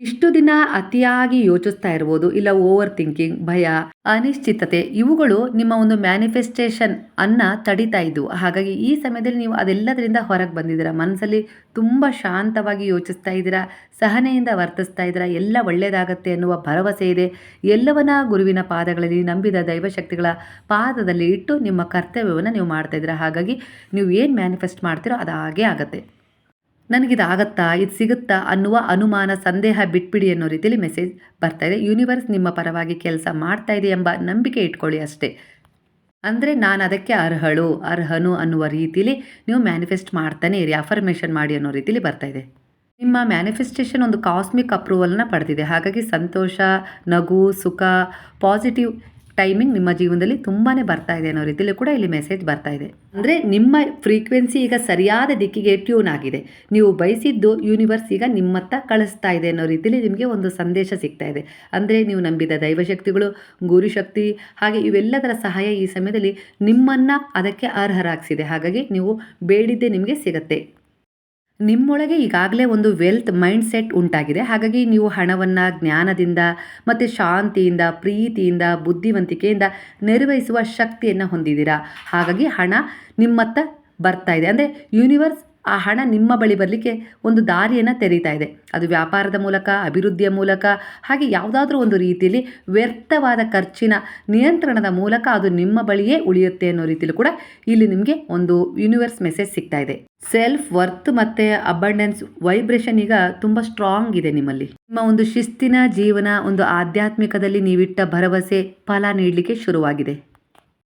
ಇಷ್ಟು ದಿನ ಅತಿಯಾಗಿ ಯೋಚಿಸ್ತಾ ಇರ್ಬೋದು, ಇಲ್ಲ ಓವರ್ ಥಿಂಕಿಂಗ್ ಭಯ, ಅನಿಶ್ಚಿತತೆ, ಇವುಗಳು ನಿಮ್ಮ ಒಂದು ಮ್ಯಾನಿಫೆಸ್ಟೇಷನ್ ಅನ್ನ ತಡಿತಾ ಇದ್ವು. ಹಾಗಾಗಿ ಈ ಸಮಯದಲ್ಲಿ ನೀವು ಅದೆಲ್ಲದರಿಂದ ಹೊರಗೆ ಬಂದಿದ್ದೀರಾ? ಮನಸ್ಸಲ್ಲಿ ತುಂಬ ಶಾಂತವಾಗಿ ಯೋಚಿಸ್ತಾ ಇದ್ದೀರಾ? ಸಹನೆಯಿಂದ ವರ್ತಿಸ್ತಾ ಇದ್ದೀರಾ? ಎಲ್ಲ ಒಳ್ಳೆಯದಾಗತ್ತೆ ಅನ್ನುವ ಭರವಸೆ ಇದೆ? ಎಲ್ಲವನ್ನ ಗುರುವಿನ ಪಾದಗಳಲ್ಲಿ ನಂಬಿದ ದೈವಶಕ್ತಿಗಳ ಪಾದದಲ್ಲಿ ಇಟ್ಟು ನಿಮ್ಮ ಕರ್ತವ್ಯವನ್ನು ನೀವು ಮಾಡ್ತಾ ಇದ್ದೀರಾ? ಹಾಗಾಗಿ ನೀವು ಏನು ಮ್ಯಾನಿಫೆಸ್ಟ್ ಮಾಡ್ತೀರೋ ಅದು ಹಾಗೇ ಆಗುತ್ತೆ. ನನಗಿದಾಗತ್ತಾ, ಇದು ಸಿಗುತ್ತಾ ಅನ್ನುವ ಅನುಮಾನ, ಸಂದೇಹ, ಬಿಟ್ಬಿಡಿ ಅನ್ನೋ ರೀತಿಯಲ್ಲಿ ಮೆಸೇಜ್ ಬರ್ತಾ ಇದೆ. ಯೂನಿವರ್ಸ್ ನಿಮ್ಮ ಪರವಾಗಿ ಕೆಲಸ ಮಾಡ್ತಾ ಇದೆ ಎಂಬ ನಂಬಿಕೆ ಇಟ್ಕೊಳ್ಳಿ ಅಷ್ಟೇ. ಅಂದರೆ ನಾನು ಅದಕ್ಕೆ ಅರ್ಹಳು, ಅರ್ಹನು ಅನ್ನುವ ರೀತಿಲಿ ನೀವು ಮ್ಯಾನಿಫೆಸ್ಟ್ ಮಾಡ್ತಾನೆ ಇರಿ, ಅಫರ್ಮೇಷನ್ ಮಾಡಿ ಅನ್ನೋ ರೀತಿಲಿ ಬರ್ತಾ ಇದೆ. ನಿಮ್ಮ ಮ್ಯಾನಿಫೆಸ್ಟೇಷನ್ ಒಂದು ಕಾಸ್ಮಿಕ್ ಅಪ್ರೂವಲ್ನ ಪಡೆದಿದೆ. ಹಾಗಾಗಿ ಸಂತೋಷ, ನಗು, ಸುಖ, ಪಾಸಿಟಿವ್ ಟೈಮಿಂಗ್ ನಿಮ್ಮ ಜೀವನದಲ್ಲಿ ತುಂಬಾ ಬರ್ತಾ ಇದೆ ಅನ್ನೋ ರೀತಿಯಲ್ಲಿ ಕೂಡ ಇಲ್ಲಿ ಮೆಸೇಜ್ ಬರ್ತಾ ಇದೆ. ಅಂದರೆ ನಿಮ್ಮ ಫ್ರೀಕ್ವೆನ್ಸಿ ಈಗ ಸರಿಯಾದ ದಿಕ್ಕಿಗೆ ಟ್ಯೂನ್ ಆಗಿದೆ. ನೀವು ಬಯಸಿದ್ದು ಯೂನಿವರ್ಸ್ ಈಗ ನಿಮ್ಮತ್ತ ಕಳಿಸ್ತಾ ಇದೆ ಅನ್ನೋ ರೀತಿಯಲ್ಲಿ ನಿಮಗೆ ಒಂದು ಸಂದೇಶ ಸಿಗ್ತಾ ಇದೆ. ಅಂದರೆ ನೀವು ನಂಬಿದ ದೈವಶಕ್ತಿಗಳು ಗುರುಶಕ್ತಿ ಹಾಗೆ ಇವೆಲ್ಲದರ ಸಹಾಯ ಈ ಸಮಯದಲ್ಲಿ ನಿಮ್ಮನ್ನು ಅದಕ್ಕೆ ಅರ್ಹರಾಗಿಸಿದೆ. ಹಾಗಾಗಿ ನೀವು ಬೇಡಿದ್ದೇ ನಿಮಗೆ ಸಿಗತ್ತೆ. ನಿಮ್ಮೊಳಗೆ ಈಗಾಗಲೇ ಒಂದು ವೆಲ್ತ್ ಮೈಂಡ್ ಸೆಟ್ ಉಂಟಾಗಿದೆ. ಹಾಗಾಗಿ ನೀವು ಹಣವನ್ನು ಜ್ಞಾನದಿಂದ ಮತ್ತು ಶಾಂತಿಯಿಂದ, ಪ್ರೀತಿಯಿಂದ, ಬುದ್ಧಿವಂತಿಕೆಯಿಂದ ನಿರ್ವಹಿಸುವ ಶಕ್ತಿಯನ್ನು ಹೊಂದಿದ್ದೀರಾ. ಹಾಗಾಗಿ ಹಣ ನಿಮ್ಮತ್ತ ಬರ್ತಾ ಇದೆ. ಅಂದರೆ ಯೂನಿವರ್ಸ್ ಆ ಹಣ ನಿಮ್ಮ ಬಳಿ ಬರಲಿಕ್ಕೆ ಒಂದು ದಾರಿಯನ್ನು ತೆರೀತಾ ಇದೆ. ಅದು ವ್ಯಾಪಾರದ ಮೂಲಕ, ಅಭಿವೃದ್ಧಿಯ ಮೂಲಕ, ಹಾಗೆ ಯಾವುದಾದ್ರೂ ಒಂದು ರೀತಿಯಲ್ಲಿ ವ್ಯರ್ಥವಾದ ಖರ್ಚಿನ ನಿಯಂತ್ರಣದ ಮೂಲಕ ಅದು ನಿಮ್ಮ ಬಳಿಯೇ ಉಳಿಯುತ್ತೆ ಅನ್ನೋ ರೀತಿಯಲ್ಲಿ ಕೂಡ ಇಲ್ಲಿ ನಿಮಗೆ ಒಂದು ಯೂನಿವರ್ಸ್ ಮೆಸೇಜ್ ಸಿಗ್ತಾ ಇದೆ. ಸೆಲ್ಫ್ ವರ್ತ್ ಮತ್ತು ಅಬಂಡೆನ್ಸ್ ವೈಬ್ರೇಷನ್ ಈಗ ತುಂಬ ಸ್ಟ್ರಾಂಗ್ ಇದೆ ನಿಮ್ಮಲ್ಲಿ. ನಿಮ್ಮ ಒಂದು ಶಿಸ್ತಿನ ಜೀವನ, ಒಂದು ಆಧ್ಯಾತ್ಮಿಕದಲ್ಲಿ ನೀವಿಟ್ಟ ಭರವಸೆ ಫಲ ನೀಡಲಿಕ್ಕೆ ಶುರುವಾಗಿದೆ.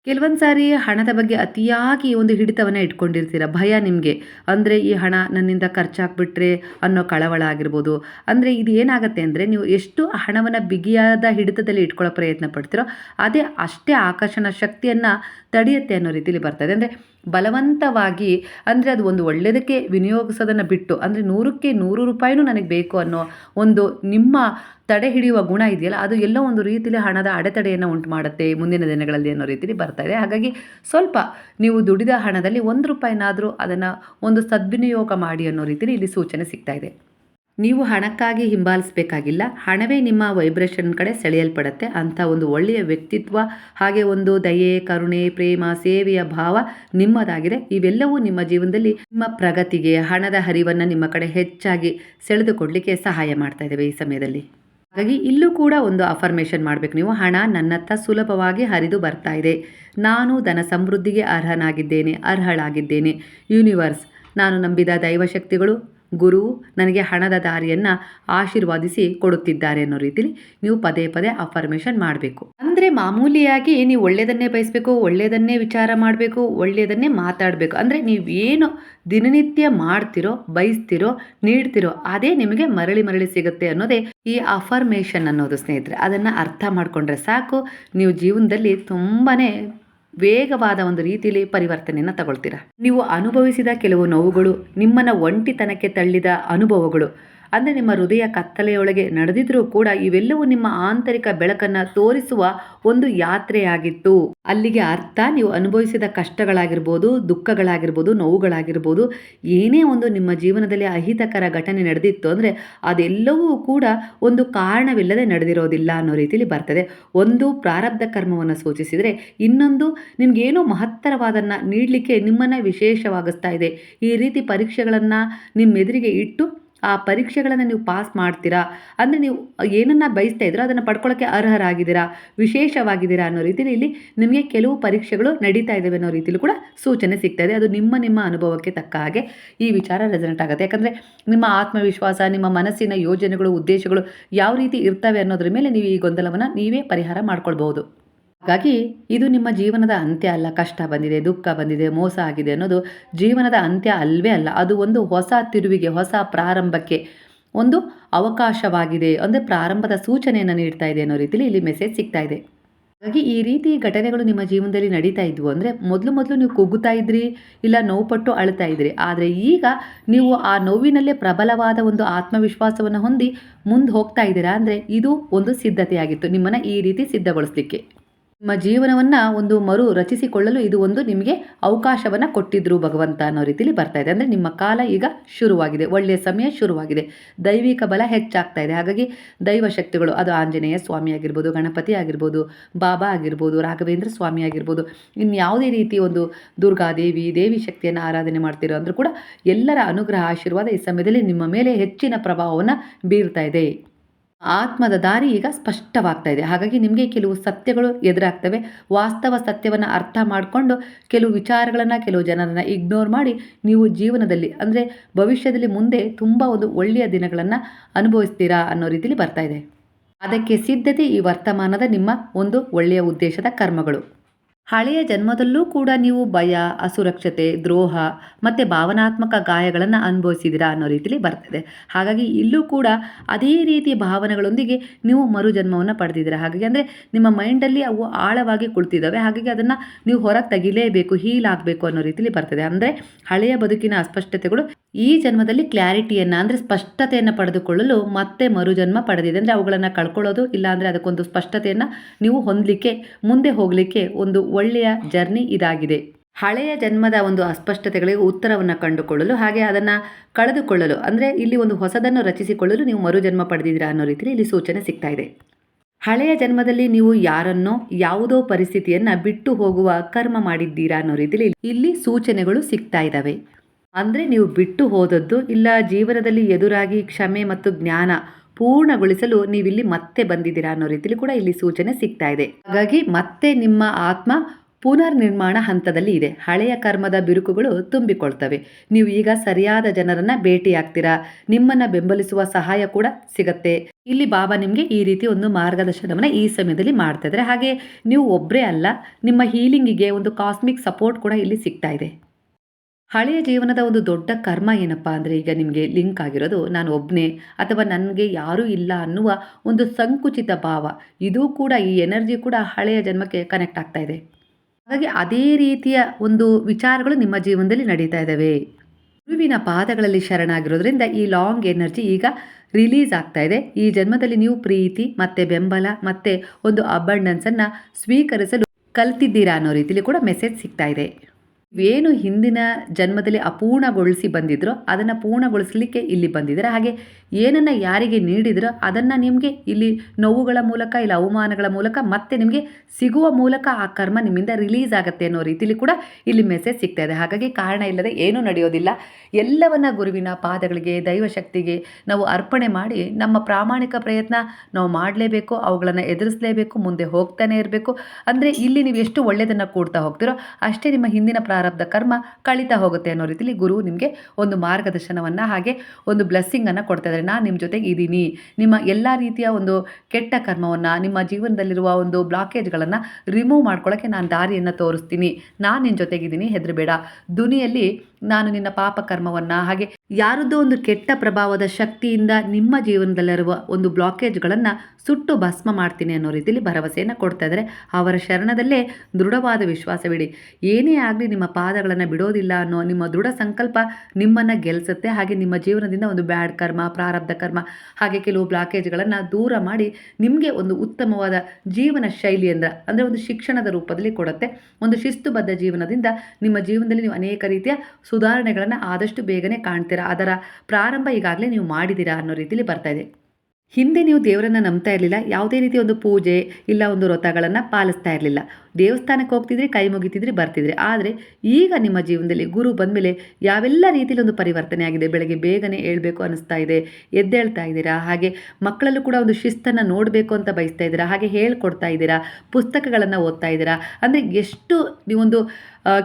ಕೆಲವೊಂದು ಸಾರಿ ಹಣದ ಬಗ್ಗೆ ಅತಿಯಾಗಿ ಒಂದು ಹಿಡಿತವನ್ನು ಇಟ್ಕೊಂಡಿರ್ತೀರ, ಭಯ ನಿಮಗೆ. ಅಂದರೆ ಈ ಹಣ ನನ್ನಿಂದ ಖರ್ಚಾಗ್ಬಿಟ್ರೆ ಅನ್ನೋ ಕಳವಳ ಆಗಿರ್ಬೋದು. ಅಂದರೆ ಇದು ಏನಾಗುತ್ತೆ ಅಂದರೆ ನೀವು ಎಷ್ಟು ಹಣವನ್ನು ಬಿಗಿಯಾದ ಹಿಡಿತದಲ್ಲಿ ಇಟ್ಕೊಳ್ಳೋ ಪ್ರಯತ್ನ ಪಡ್ತೀರೋ, ಅದೇ ಅಷ್ಟೇ ಆಕರ್ಷಣ ಶಕ್ತಿಯನ್ನು ತಡೆಯುತ್ತೆ ಅನ್ನೋ ರೀತಿಯಲ್ಲಿ ಬರ್ತದೆ. ಅಂದರೆ ಬಲವಂತವಾಗಿ, ಅಂದರೆ ಅದು ಒಂದು ಒಳ್ಳೆಯದಕ್ಕೆ ವಿನಿಯೋಗಿಸೋದನ್ನು ಬಿಟ್ಟು, ಅಂದರೆ ನೂರಕ್ಕೆ ನೂರು ರೂಪಾಯಿನೂ ನನಗೆ ಬೇಕು ಅನ್ನೋ ಒಂದು ನಿಮ್ಮ ತಡೆ ಹಿಡಿಯುವ ಗುಣ ಇದೆಯಲ್ಲ, ಅದು ಎಲ್ಲೋ ಒಂದು ರೀತಿಯಲ್ಲಿ ಹಣದ ಅಡೆತಡೆಯನ್ನು ಉಂಟು ಮಾಡುತ್ತೆ ಮುಂದಿನ ದಿನಗಳಲ್ಲಿ ಅನ್ನೋ ರೀತಿಯಲ್ಲಿ ಬರ್ತಾ ಇದೆ. ಹಾಗಾಗಿ ಸ್ವಲ್ಪ ನೀವು ದುಡಿದ ಹಣದಲ್ಲಿ ಒಂದು ರೂಪಾಯಿನಾದರೂ ಅದನ್ನು ಒಂದು ಸದ್ವಿನಿಯೋಗ ಮಾಡಿ ಅನ್ನೋ ರೀತಿಯಲ್ಲಿ ಇಲ್ಲಿ ಸೂಚನೆ ಸಿಗ್ತಾ ಇದೆ. ನೀವು ಹಣಕ್ಕಾಗಿ ಹಿಂಬಾಲಿಸಬೇಕಾಗಿಲ್ಲ. ಹಣವೇ ನಿಮ್ಮ ವೈಬ್ರೇಷನ್ ಕಡೆ ಸೆಳೆಯಲ್ಪಡುತ್ತೆ. ಅಂಥ ಒಂದು ಒಳ್ಳೆಯ ವ್ಯಕ್ತಿತ್ವ, ಹಾಗೆ ಒಂದು ದಯೆ, ಕರುಣೆ, ಪ್ರೇಮ, ಸೇವೆಯ ಭಾವ ನಿಮ್ಮದಾಗಿದೆ. ಇವೆಲ್ಲವೂ ನಿಮ್ಮ ಜೀವನದಲ್ಲಿ ನಿಮ್ಮ ಪ್ರಗತಿಗೆ, ಹಣದ ಹರಿವನ್ನು ನಿಮ್ಮ ಕಡೆ ಹೆಚ್ಚಾಗಿ ಸೆಳೆದುಕೊಡ್ಲಿಕ್ಕೆ ಸಹಾಯ ಮಾಡ್ತಾ ಇದ್ದೇವೆ ಈ ಸಮಯದಲ್ಲಿ. ಹಾಗಾಗಿ ಇಲ್ಲೂ ಕೂಡ ಒಂದು ಅಫರ್ಮೇಷನ್ ಮಾಡಬೇಕು ನೀವು. ಹಣ ನನ್ನತ್ತ ಸುಲಭವಾಗಿ ಹರಿದು ಬರ್ತಾ ಇದೆ. ನಾನು ಧನ ಸಮೃದ್ಧಿಗೆ ಅರ್ಹನಾಗಿದ್ದೇನೆ, ಅರ್ಹಳಾಗಿದ್ದೇನೆ. ಯೂನಿವರ್ಸ್ ನಾನು ನಂಬಿದ ದೈವಶಕ್ತಿಗಳು ಗುರು ನನಗೆ ಹಣದ ದಾರಿಯನ್ನು ಆಶೀರ್ವಾದಿಸಿ ಕೊಡುತ್ತಿದ್ದಾರೆ ಅನ್ನೋ ರೀತಿಲಿ ನೀವು ಪದೇ ಪದೇ ಅಫರ್ಮೇಷನ್ ಮಾಡಬೇಕು. ಅಂದರೆ ಮಾಮೂಲಿಯಾಗಿ ನೀವು ಒಳ್ಳೆಯದನ್ನೇ ಬಯಸಬೇಕು, ಒಳ್ಳೆಯದನ್ನೇ ವಿಚಾರ ಮಾಡಬೇಕು, ಒಳ್ಳೆಯದನ್ನೇ ಮಾತಾಡಬೇಕು. ಅಂದರೆ ನೀವೇನು ದಿನನಿತ್ಯ ಮಾಡ್ತಿರೋ, ಬಯಸ್ತಿರೋ, ನೀಡ್ತಿರೋ ಅದೇ ನಿಮಗೆ ಮರಳಿ ಮರಳಿ ಸಿಗುತ್ತೆ ಅನ್ನೋದೇ ಈ ಅಫರ್ಮೇಷನ್ ಅನ್ನೋದು ಸ್ನೇಹಿತರೆ. ಅದನ್ನು ಅರ್ಥ ಮಾಡಿಕೊಂಡ್ರೆ ಸಾಕು. ನೀವು ಜೀವನದಲ್ಲಿ ತುಂಬಾ ವೇಗವಾದ ಒಂದು ರೀತಿಯಲ್ಲಿ ಪರಿವರ್ತನೆಯನ್ನು ತಗೊಳ್ತೀರಾ. ನೀವು ಅನುಭವಿಸಿದ ಕೆಲವು ನೋವುಗಳು ನಿಮ್ಮನ್ನು ಒಂಟಿತನಕ್ಕೆ ತಳ್ಳಿದ ಅನುಭವಗಳು ಅಂದರೆ ನಿಮ್ಮ ಹೃದಯ ಕತ್ತಲೆಯೊಳಗೆ ನಡೆದಿದ್ರೂ ಕೂಡ ಇವೆಲ್ಲವೂ ನಿಮ್ಮ ಆಂತರಿಕ ಬೆಳಕನ್ನು ತೋರಿಸುವ ಒಂದು ಯಾತ್ರೆಯಾಗಿತ್ತು. ಅಲ್ಲಿಗೆ ಅರ್ಥ ನೀವು ಅನುಭವಿಸಿದ ಕಷ್ಟಗಳಾಗಿರ್ಬೋದು, ದುಃಖಗಳಾಗಿರ್ಬೋದು, ನೋವುಗಳಾಗಿರ್ಬೋದು, ಏನೇ ಒಂದು ನಿಮ್ಮ ಜೀವನದಲ್ಲಿ ಅಹಿತಕರ ಘಟನೆ ನಡೆದಿತ್ತು ಅಂದರೆ ಅದೆಲ್ಲವೂ ಕೂಡ ಒಂದು ಕಾರಣವಿಲ್ಲದೆ ನಡೆದಿರೋದಿಲ್ಲ ಅನ್ನೋ ರೀತಿಯಲ್ಲಿ ಬರ್ತದೆ. ಒಂದು ಪ್ರಾರಬ್ಧ ಕರ್ಮವನ್ನು ಸೂಚಿಸಿದರೆ ಇನ್ನೊಂದು ನಿಮಗೇನೋ ಮಹತ್ತರವಾದನ್ನು ನೀಡಲಿಕ್ಕೆ ನಿಮ್ಮನ್ನು ವಿಶೇಷವಾಗಿಸ್ತಾ ಇದೆ. ಈ ರೀತಿ ಪರೀಕ್ಷೆಗಳನ್ನು ನಿಮ್ಮೆದುರಿಗೆ ಇಟ್ಟು ಆ ಪರೀಕ್ಷೆಗಳನ್ನು ನೀವು ಪಾಸ್ ಮಾಡ್ತೀರಾ? ಅಂದರೆ ನೀವು ಏನನ್ನು ಬಯಸ್ತಾ ಇದ್ರೋ ಅದನ್ನು ಪಡ್ಕೊಳ್ಳೋಕ್ಕೆ ಅರ್ಹರಾಗಿದ್ದೀರಾ? ವಿಶೇಷವಾಗಿದ್ದೀರಾ ಅನ್ನೋ ರೀತಿಯಲ್ಲಿ ಇಲ್ಲಿ ನಿಮಗೆ ಕೆಲವು ಪರೀಕ್ಷೆಗಳು ನಡೀತಾ ಇದ್ದಾವೆ ಅನ್ನೋ ರೀತಿಯಲ್ಲಿ ಕೂಡ ಸೂಚನೆ ಸಿಗ್ತಾ ಇದೆ. ಅದು ನಿಮ್ಮ ನಿಮ್ಮ ಅನುಭವಕ್ಕೆ ತಕ್ಕ ಹಾಗೆ ಈ ವಿಚಾರ ರೆಸನೆಟ್ ಆಗುತ್ತೆ. ಯಾಕಂದರೆ ನಿಮ್ಮ ಆತ್ಮವಿಶ್ವಾಸ, ನಿಮ್ಮ ಮನಸ್ಸಿನ ಯೋಜನೆಗಳು, ಉದ್ದೇಶಗಳು ಯಾವ ರೀತಿ ಇರ್ತವೆ ಅನ್ನೋದ್ರ ಮೇಲೆ ನೀವು ಈ ಗೊಂದಲವನ್ನು ನೀವೇ ಪರಿಹಾರ ಮಾಡ್ಕೊಳ್ಬೋದು ಹಾಗಾಗಿ ಇದು ನಿಮ್ಮ ಜೀವನದ ಅಂತ್ಯ ಅಲ್ಲ. ಕಷ್ಟ ಬಂದಿದೆ, ದುಃಖ ಬಂದಿದೆ, ಮೋಸ ಆಗಿದೆ ಅನ್ನೋದು ಜೀವನದ ಅಂತ್ಯ ಅಲ್ವೇ ಅಲ್ಲ. ಅದು ಒಂದು ಹೊಸ ತಿರುವಿಗೆ, ಹೊಸ ಪ್ರಾರಂಭಕ್ಕೆ ಒಂದು ಅವಕಾಶವಾಗಿದೆ ಅಂದರೆ ಪ್ರಾರಂಭದ ಸೂಚನೆಯನ್ನು ನೀಡ್ತಾ ಇದೆ ಅನ್ನೋ ರೀತಿಯಲ್ಲಿ ಇಲ್ಲಿ ಮೆಸೇಜ್ ಸಿಗ್ತಾ ಇದೆ. ಹಾಗಾಗಿ ಈ ರೀತಿ ಘಟನೆಗಳು ನಿಮ್ಮ ಜೀವನದಲ್ಲಿ ನಡೀತಾ ಇದ್ವು ಅಂದರೆ ಮೊದಲು ಮೊದಲು ನೀವು ಕುಗ್ಗುತ್ತಾ ಇದ್ರಿ, ಇಲ್ಲ ನೋವುಪಟ್ಟು ಅಳ್ತಾ ಇದ್ರಿ. ಆದರೆ ಈಗ ನೀವು ಆ ನೋವಿನಲ್ಲೇ ಪ್ರಬಲವಾದ ಒಂದು ಆತ್ಮವಿಶ್ವಾಸವನ್ನು ಹೊಂದಿ ಮುಂದೆ ಹೋಗ್ತಾ ಇದ್ದೀರಾ ಅಂದರೆ ಇದು ಒಂದು ಸಿದ್ಧತೆಯಾಗಿತ್ತು. ನಿಮ್ಮನ್ನು ಈ ರೀತಿ ಸಿದ್ಧಗೊಳಿಸಲಿಕ್ಕೆ. ನಿಮ್ಮ ಜೀವನವನ್ನು ಒಂದು ಮರು ರಚಿಸಿಕೊಳ್ಳಲು ಇದು ಒಂದು ನಿಮಗೆ ಅವಕಾಶವನ್ನು ಕೊಟ್ಟಿದ್ರು ಭಗವಂತ ಅನ್ನೋ ರೀತಿಲಿ ಬರ್ತಾ ಇದೆ. ಅಂದರೆ ನಿಮ್ಮ ಕಾಲ ಈಗ ಶುರುವಾಗಿದೆ. ಒಳ್ಳೆಯ ಸಮಯ ಶುರುವಾಗಿದೆ. ದೈವಿಕ ಬಲ ಹೆಚ್ಚಾಗ್ತಾ ಇದೆ. ಹಾಗಾಗಿ ದೈವ ಶಕ್ತಿಗಳು, ಅದು ಆಂಜನೇಯ ಸ್ವಾಮಿ ಆಗಿರ್ಬೋದು, ಗಣಪತಿ ಆಗಿರ್ಬೋದು, ಬಾಬಾ ಆಗಿರ್ಬೋದು, ರಾಘವೇಂದ್ರ ಸ್ವಾಮಿ ಆಗಿರ್ಬೋದು ಇನ್ಯಾವುದೇ ರೀತಿ ಒಂದು ದುರ್ಗಾದೇವಿ ದೇವಿ ಶಕ್ತಿಯನ್ನು ಆರಾಧನೆ ಮಾಡ್ತಿರೋ ಅಂದರೂ ಕೂಡ ಎಲ್ಲರ ಅನುಗ್ರಹ, ಆಶೀರ್ವಾದ ಈ ಸಮಯದಲ್ಲಿ ನಿಮ್ಮ ಮೇಲೆ ಹೆಚ್ಚಿನ ಪ್ರಭಾವವನ್ನು ಬೀರ್ತಾ ಇದೆ. ಆತ್ಮದ ದಾರಿ ಈಗ ಸ್ಪಷ್ಟವಾಗ್ತಾ ಇದೆ. ಹಾಗಾಗಿ ನಿಮಗೆ ಕೆಲವು ಸತ್ಯಗಳು ಎದುರಾಗ್ತವೆ. ವಾಸ್ತವ ಸತ್ಯವನ್ನು ಅರ್ಥ ಮಾಡಿಕೊಂಡು ಕೆಲವು ವಿಚಾರಗಳನ್ನು, ಕೆಲವು ಜನರನ್ನು ಇಗ್ನೋರ್ ಮಾಡಿ ನೀವು ಜೀವನದಲ್ಲಿ, ಅಂದರೆ ಭವಿಷ್ಯದಲ್ಲಿ ಮುಂದೆ ತುಂಬ ಒಂದು ಒಳ್ಳೆಯ ದಿನಗಳನ್ನು ಅನುಭವಿಸ್ತೀರಾ ಅನ್ನೋ ರೀತಿಯಲ್ಲಿ ಬರ್ತಾ ಇದೆ. ಅದಕ್ಕೆ ಸಿದ್ಧತೆ ಈ ವರ್ತಮಾನದ ನಿಮ್ಮ ಒಂದು ಒಳ್ಳೆಯ ಉದ್ದೇಶದ ಕರ್ಮಗಳು. ಹಳೆಯ ಜನ್ಮದಲ್ಲೂ ಕೂಡ ನೀವು ಭಯ, ಅಸುರಕ್ಷತೆ, ದ್ರೋಹ ಮತ್ತು ಭಾವನಾತ್ಮಕ ಗಾಯಗಳನ್ನು ಅನುಭವಿಸಿದಿರಾ ಅನ್ನೋ ರೀತಿಯಲ್ಲಿ ಬರ್ತದೆ. ಹಾಗಾಗಿ ಇಲ್ಲೂ ಕೂಡ ಅದೇ ರೀತಿಯ ಭಾವನೆಗಳೊಂದಿಗೆ ನೀವು ಮರುಜನ್ಮವನ್ನು ಪಡೆದಿದ್ದೀರಾ. ಹಾಗಾಗಿ ಅಂದರೆ ನಿಮ್ಮ ಮೈಂಡಲ್ಲಿ ಅವು ಆಳವಾಗಿ ಕುಳಿತಿದ್ದಾವೆ. ಹಾಗಾಗಿ ಅದನ್ನು ನೀವು ಹೊರಗೆ ತೆಗಿಲೇಬೇಕು ಹೀಲ್ ಆಗಬೇಕು ಅನ್ನೋ ರೀತಿಯಲ್ಲಿ ಬರ್ತದೆ. ಅಂದರೆ ಹಳೆಯ ಬದುಕಿನ ಅಸ್ಪಷ್ಟತೆಗಳು ಈ ಜನ್ಮದಲ್ಲಿ ಕ್ಲಾರಿಟಿಯನ್ನು, ಅಂದರೆ ಸ್ಪಷ್ಟತೆಯನ್ನು ಪಡೆದುಕೊಳ್ಳಲು ಮತ್ತೆ ಮರುಜನ್ಮ ಪಡೆದಿದೆ. ಅಂದರೆ ಅವುಗಳನ್ನು ಕಳ್ಕೊಳ್ಳೋದು ಇಲ್ಲಾಂದರೆ ಅದಕ್ಕೊಂದು ಸ್ಪಷ್ಟತೆಯನ್ನು ನೀವು ಹೊಂದಲಿಕ್ಕೆ, ಮುಂದೆ ಹೋಗಲಿಕ್ಕೆ ಒಂದು ಒಳ್ಳೆಯ ಜರ್ನಿ ಇದಾಗಿದೆ. ಹಳೆಯ ಜನ್ಮದ ಒಂದು ಅಸ್ಪಷ್ಟತೆಗಳಿಗೆ ಉತ್ತರವನ್ನು ಕಂಡುಕೊಳ್ಳಲು, ಹಾಗೆ ಅದನ್ನು ಕಳೆದುಕೊಳ್ಳಲು, ಅಂದರೆ ಇಲ್ಲಿ ಒಂದು ಹೊಸದನ್ನು ರಚಿಸಿಕೊಳ್ಳಲು ನೀವು ಮರುಜನ್ಮ ಪಡೆದಿದ್ದೀರಾ ಅನ್ನೋ ರೀತಿಯಲ್ಲಿ ಇಲ್ಲಿ ಸೂಚನೆ ಸಿಗ್ತಾ ಇದೆ. ಹಳೆಯ ಜನ್ಮದಲ್ಲಿ ನೀವು ಯಾರನ್ನೋ, ಯಾವುದೋ ಪರಿಸ್ಥಿತಿಯನ್ನು ಬಿಟ್ಟು ಹೋಗುವ ಕರ್ಮ ಮಾಡಿದ್ದೀರಾ ಅನ್ನೋ ರೀತಿಯಲ್ಲಿ ಇಲ್ಲಿ ಸೂಚನೆಗಳು ಸಿಗ್ತಾ ಇದ್ದಾವೆ ಅಂದರೆ ನೀವು ಬಿಟ್ಟು ಹೋದದ್ದು ಇಲ್ಲ, ಜೀವನದಲ್ಲಿ ಎದುರಾಗಿ ಕ್ಷಮೆ ಮತ್ತು ಜ್ಞಾನ ಪೂರ್ಣಗೊಳಿಸಲು ನೀವಿಲ್ಲಿ ಮತ್ತೆ ಬಂದಿದ್ದೀರಾ ಅನ್ನೋ ರೀತಿಯಲ್ಲಿ ಕೂಡ ಇಲ್ಲಿ ಸೂಚನೆ ಸಿಗ್ತಾ ಇದೆ. ಹಾಗಾಗಿ ಮತ್ತೆ ನಿಮ್ಮ ಆತ್ಮ ಪುನರ್ನಿರ್ಮಾಣ ಹಂತದಲ್ಲಿ ಇದೆ. ಹಳೆಯ ಕರ್ಮದ ಬಿರುಕುಗಳು ತುಂಬಿಕೊಳ್ತವೆ. ನೀವು ಈಗ ಸರಿಯಾದ ಜನರನ್ನ ಭೇಟಿಯಾಗ್ತೀರಾ? ನಿಮ್ಮನ್ನ ಬೆಂಬಲಿಸುವ ಸಹಾಯ ಕೂಡ ಸಿಗತ್ತೆ. ಇಲ್ಲಿ ಬಾಬಾ ನಿಮಗೆ ಈ ರೀತಿ ಒಂದು ಮಾರ್ಗದರ್ಶನವನ್ನು ಈ ಸಮಯದಲ್ಲಿ ಮಾಡ್ತಾ ಇದ್ದಾರೆ. ಹಾಗೆ ನೀವು ಒಬ್ಬರೇ ಅಲ್ಲ, ನಿಮ್ಮ ಹೀಲಿಂಗಿಗೆ ಒಂದು ಕಾಸ್ಮಿಕ್ ಸಪೋರ್ಟ್ ಕೂಡ ಇಲ್ಲಿ ಸಿಗ್ತಾ ಇದೆ. ಹಳೆಯ ಜೀವನದ ಒಂದು ದೊಡ್ಡ ಕರ್ಮ ಏನಪ್ಪ ಅಂದರೆ ಈಗ ನಿಮಗೆ ಲಿಂಕ್ ಆಗಿರೋದು, ನಾನು ಒಬ್ಬನೇ ಅಥವಾ ನನಗೆ ಯಾರೂ ಇಲ್ಲ ಅನ್ನುವ ಒಂದು ಸಂಕುಚಿತ ಭಾವ. ಇದು ಕೂಡ ಈ ಎನರ್ಜಿ ಕೂಡ ಹಳೆಯ ಜನ್ಮಕ್ಕೆ ಕನೆಕ್ಟ್ ಆಗ್ತಾ ಇದೆ. ಹಾಗಾಗಿ ಅದೇ ರೀತಿಯ ಒಂದು ವಿಚಾರಗಳು ನಿಮ್ಮ ಜೀವನದಲ್ಲಿ ನಡೀತಾ ಇದ್ದಾವೆ ಗುರುವಿನ ಪಾದಗಳಲ್ಲಿ ಶರಣಾಗಿರೋದ್ರಿಂದ ಈ ಲಾಂಗ್ ಎನರ್ಜಿ ಈಗ ರಿಲೀಸ್ ಆಗ್ತಾ ಇದೆ. ಈ ಜನ್ಮದಲ್ಲಿ ನೀವು ಪ್ರೀತಿ, ಮತ್ತೆ ಬೆಂಬಲ, ಮತ್ತು ಒಂದು ಅಬಂಡನ್ಸನ್ನು ಸ್ವೀಕರಿಸಲು ಕಲ್ತಿದ್ದೀರಾ ಅನ್ನೋ ರೀತಿಯಲ್ಲಿ ಕೂಡ ಮೆಸೇಜ್ ಸಿಗ್ತಾ ಇದೆ. ಏನು ಹಿಂದಿನ ಜನ್ಮದಲ್ಲಿ ಅಪೂರ್ಣಗೊಳಿಸಿ ಬಂದಿದ್ರೋ ಅದನ್ನು ಪೂರ್ಣಗೊಳಿಸಲಿಕ್ಕೆ ಇಲ್ಲಿ ಬಂದಿದ್ದಾರೆ. ಹಾಗೆ ಏನನ್ನು ಯಾರಿಗೆ ನೀಡಿದ್ರೋ ಅದನ್ನು ನಿಮಗೆ ಇಲ್ಲಿ ನೋವುಗಳ ಮೂಲಕ, ಇಲ್ಲ ಅವಮಾನಗಳ ಮೂಲಕ ಮತ್ತೆ ನಿಮಗೆ ಸಿಗುವ ಮೂಲಕ ಆ ಕರ್ಮ ನಿಮ್ಮಿಂದ ರಿಲೀಸ್ ಆಗುತ್ತೆ ಅನ್ನೋ ರೀತಿಲಿ ಕೂಡ ಇಲ್ಲಿ ಮೆಸೇಜ್ ಸಿಗ್ತಾ ಇದೆ. ಹಾಗಾಗಿ ಕಾರಣ ಇಲ್ಲದೆ ಏನೂ ನಡೆಯೋದಿಲ್ಲ. ಎಲ್ಲವನ್ನ ಗುರುವಿನ ಪಾದಗಳಿಗೆ, ದೈವಶಕ್ತಿಗೆ ನಾವು ಅರ್ಪಣೆ ಮಾಡಿ ನಮ್ಮ ಪ್ರಾಮಾಣಿಕ ಪ್ರಯತ್ನ ನಾವು ಮಾಡಲೇಬೇಕು, ಅವುಗಳನ್ನು ಎದುರಿಸಲೇಬೇಕು, ಮುಂದೆ ಹೋಗ್ತಾನೆ ಇರಬೇಕು. ಅಂದರೆ ಇಲ್ಲಿ ನೀವು ಎಷ್ಟು ಒಳ್ಳೆಯದನ್ನು ಕೂಡ್ತಾ ಹೋಗ್ತೀರೋ ಅಷ್ಟೇ ನಿಮ್ಮ ಹಿಂದಿನ ಪ್ರಾರಬ್ಧ ಕರ್ಮ ಕಳೀತಾ ಹೋಗುತ್ತೆ ಅನ್ನೋ ರೀತಿಲಿ ಗುರು ನಿಮಗೆ ಒಂದು ಮಾರ್ಗದರ್ಶನವನ್ನು ಹಾಗೆ ಒಂದು ಬ್ಲೆಸ್ಸಿಂಗನ್ನು ಕೊಡ್ತಾ ಇದ್ದಾರೆ ನಾನು ನಿಮ್ಮ ಜೊತೆಗೆ ಇದ್ದೀನಿ. ನಿಮ್ಮ ಎಲ್ಲ ರೀತಿಯ ಒಂದು ಕೆಟ್ಟ ಕರ್ಮವನ್ನು, ನಿಮ್ಮ ಜೀವನದಲ್ಲಿರುವ ಒಂದು ಬ್ಲಾಕೇಜ್ಗಳನ್ನು ರಿಮೂವ್ ಮಾಡ್ಕೊಳ್ಳೋಕ್ಕೆ ನಾನು ದಾರಿಯನ್ನು ತೋರಿಸ್ತೀನಿ. ನಾನು ನಿನ್ನ ಜೊತೆಗಿದ್ದೀನಿ ಹೆದರಬೇಡ. ದುನಿಯಲ್ಲಿ ನಾನು ನಿನ್ನ ಪಾಪ ಕರ್ಮವನ್ನು, ಹಾಗೆ ಯಾರದ್ದೋ ಒಂದು ಕೆಟ್ಟ ಪ್ರಭಾವದ ಶಕ್ತಿಯಿಂದ ನಿಮ್ಮ ಜೀವನದಲ್ಲಿರುವ ಒಂದು ಬ್ಲಾಕೇಜ್ಗಳನ್ನು ಸುಟ್ಟು ಭಸ್ಮ ಮಾಡ್ತೀನಿ ಅನ್ನೋ ರೀತಿಯಲ್ಲಿ ಭರವಸೆಯನ್ನು ಕೊಡ್ತಾ ಇದ್ದಾರೆ ಅವರ ಶರಣದಲ್ಲೇ ದೃಢವಾದ ವಿಶ್ವಾಸವಿಡಿ. ಏನೇ ಆಗಲಿ ನಿಮ್ಮ ಪಾದಗಳನ್ನು ಬಿಡೋದಿಲ್ಲ ಅನ್ನೋ ನಿಮ್ಮ ದೃಢ ಸಂಕಲ್ಪ ನಿಮ್ಮನ್ನು ಗೆಲ್ಲಿಸುತ್ತೆ ಹಾಗೆ ನಿಮ್ಮ ಜೀವನದಿಂದ ಒಂದು ಬ್ಯಾಡ್ ಕರ್ಮ, ಪ್ರಾರಬ್ಧ ಕರ್ಮ, ಹಾಗೆ ಕೆಲವು ಬ್ಲಾಕೇಜ್ಗಳನ್ನು ದೂರ ಮಾಡಿ ನಿಮಗೆ ಒಂದು ಉತ್ತಮವಾದ ಜೀವನ ಶೈಲಿಯಿಂದ ಅಂದರೆ ಒಂದು ಶಿಕ್ಷಣದ ರೂಪದಲ್ಲಿ ಕೊಡುತ್ತೆ. ಒಂದು ಶಿಸ್ತುಬದ್ಧ ಜೀವನದಿಂದ ನಿಮ್ಮ ಜೀವನದಲ್ಲಿ ನೀವು ಅನೇಕ ರೀತಿಯ ಸುಧಾರಣೆಗಳನ್ನು ಆದಷ್ಟು ಬೇಗನೆ ಕಾಣ್ತೀರಾ? ಅದರ ಪ್ರಾರಂಭ ಈಗಾಗಲೇ ನೀವು ಮಾಡಿದ್ದೀರಾ ಅನ್ನೋ ರೀತಿಯಲ್ಲಿ ಬರ್ತಾ ಇದೆ. ಹಿಂದೆ ನೀವು ದೇವರನ್ನು ನಂಬ್ತಾ ಇರಲಿಲ್ಲ, ಯಾವುದೇ ರೀತಿಯ ಒಂದು ಪೂಜೆ ಇಲ್ಲ ಒಂದು ವ್ರತಗಳನ್ನು ಪಾಲಿಸ್ತಾ ಇರಲಿಲ್ಲ. ದೇವಸ್ಥಾನಕ್ಕೆ ಹೋಗ್ತಿದ್ರಿ, ಕೈ ಮುಗಿತಿದ್ರಿ ಬರ್ತಿದ್ರಿ. ಆದರೆ ಈಗ ನಿಮ್ಮ ಜೀವನದಲ್ಲಿ ಗುರು ಬಂದಮೇಲೆ ಯಾವೆಲ್ಲ ರೀತಿಯಲ್ಲಿ ಒಂದು ಪರಿವರ್ತನೆ ಆಗಿದೆ? ಬೆಳಗ್ಗೆ ಬೇಗನೆ ಹೇಳಬೇಕು ಅನಿಸ್ತಾ ಇದೆ, ಎದ್ದೇಳ್ತಾ ಇದ್ದೀರಾ? ಹಾಗೆ ಮಕ್ಕಳಲ್ಲೂ ಕೂಡ ಒಂದು ಶಿಸ್ತನ್ನು ನೋಡಬೇಕು ಅಂತ ಬಯಸ್ತಾ ಇದ್ದೀರಾ? ಹಾಗೆ ಹೇಳ್ಕೊಡ್ತಾ ಇದ್ದೀರಾ? ಪುಸ್ತಕಗಳನ್ನು ಓದ್ತಾ ಇದ್ದೀರಾ? ಅಂದರೆ ಎಷ್ಟು ನೀವೊಂದು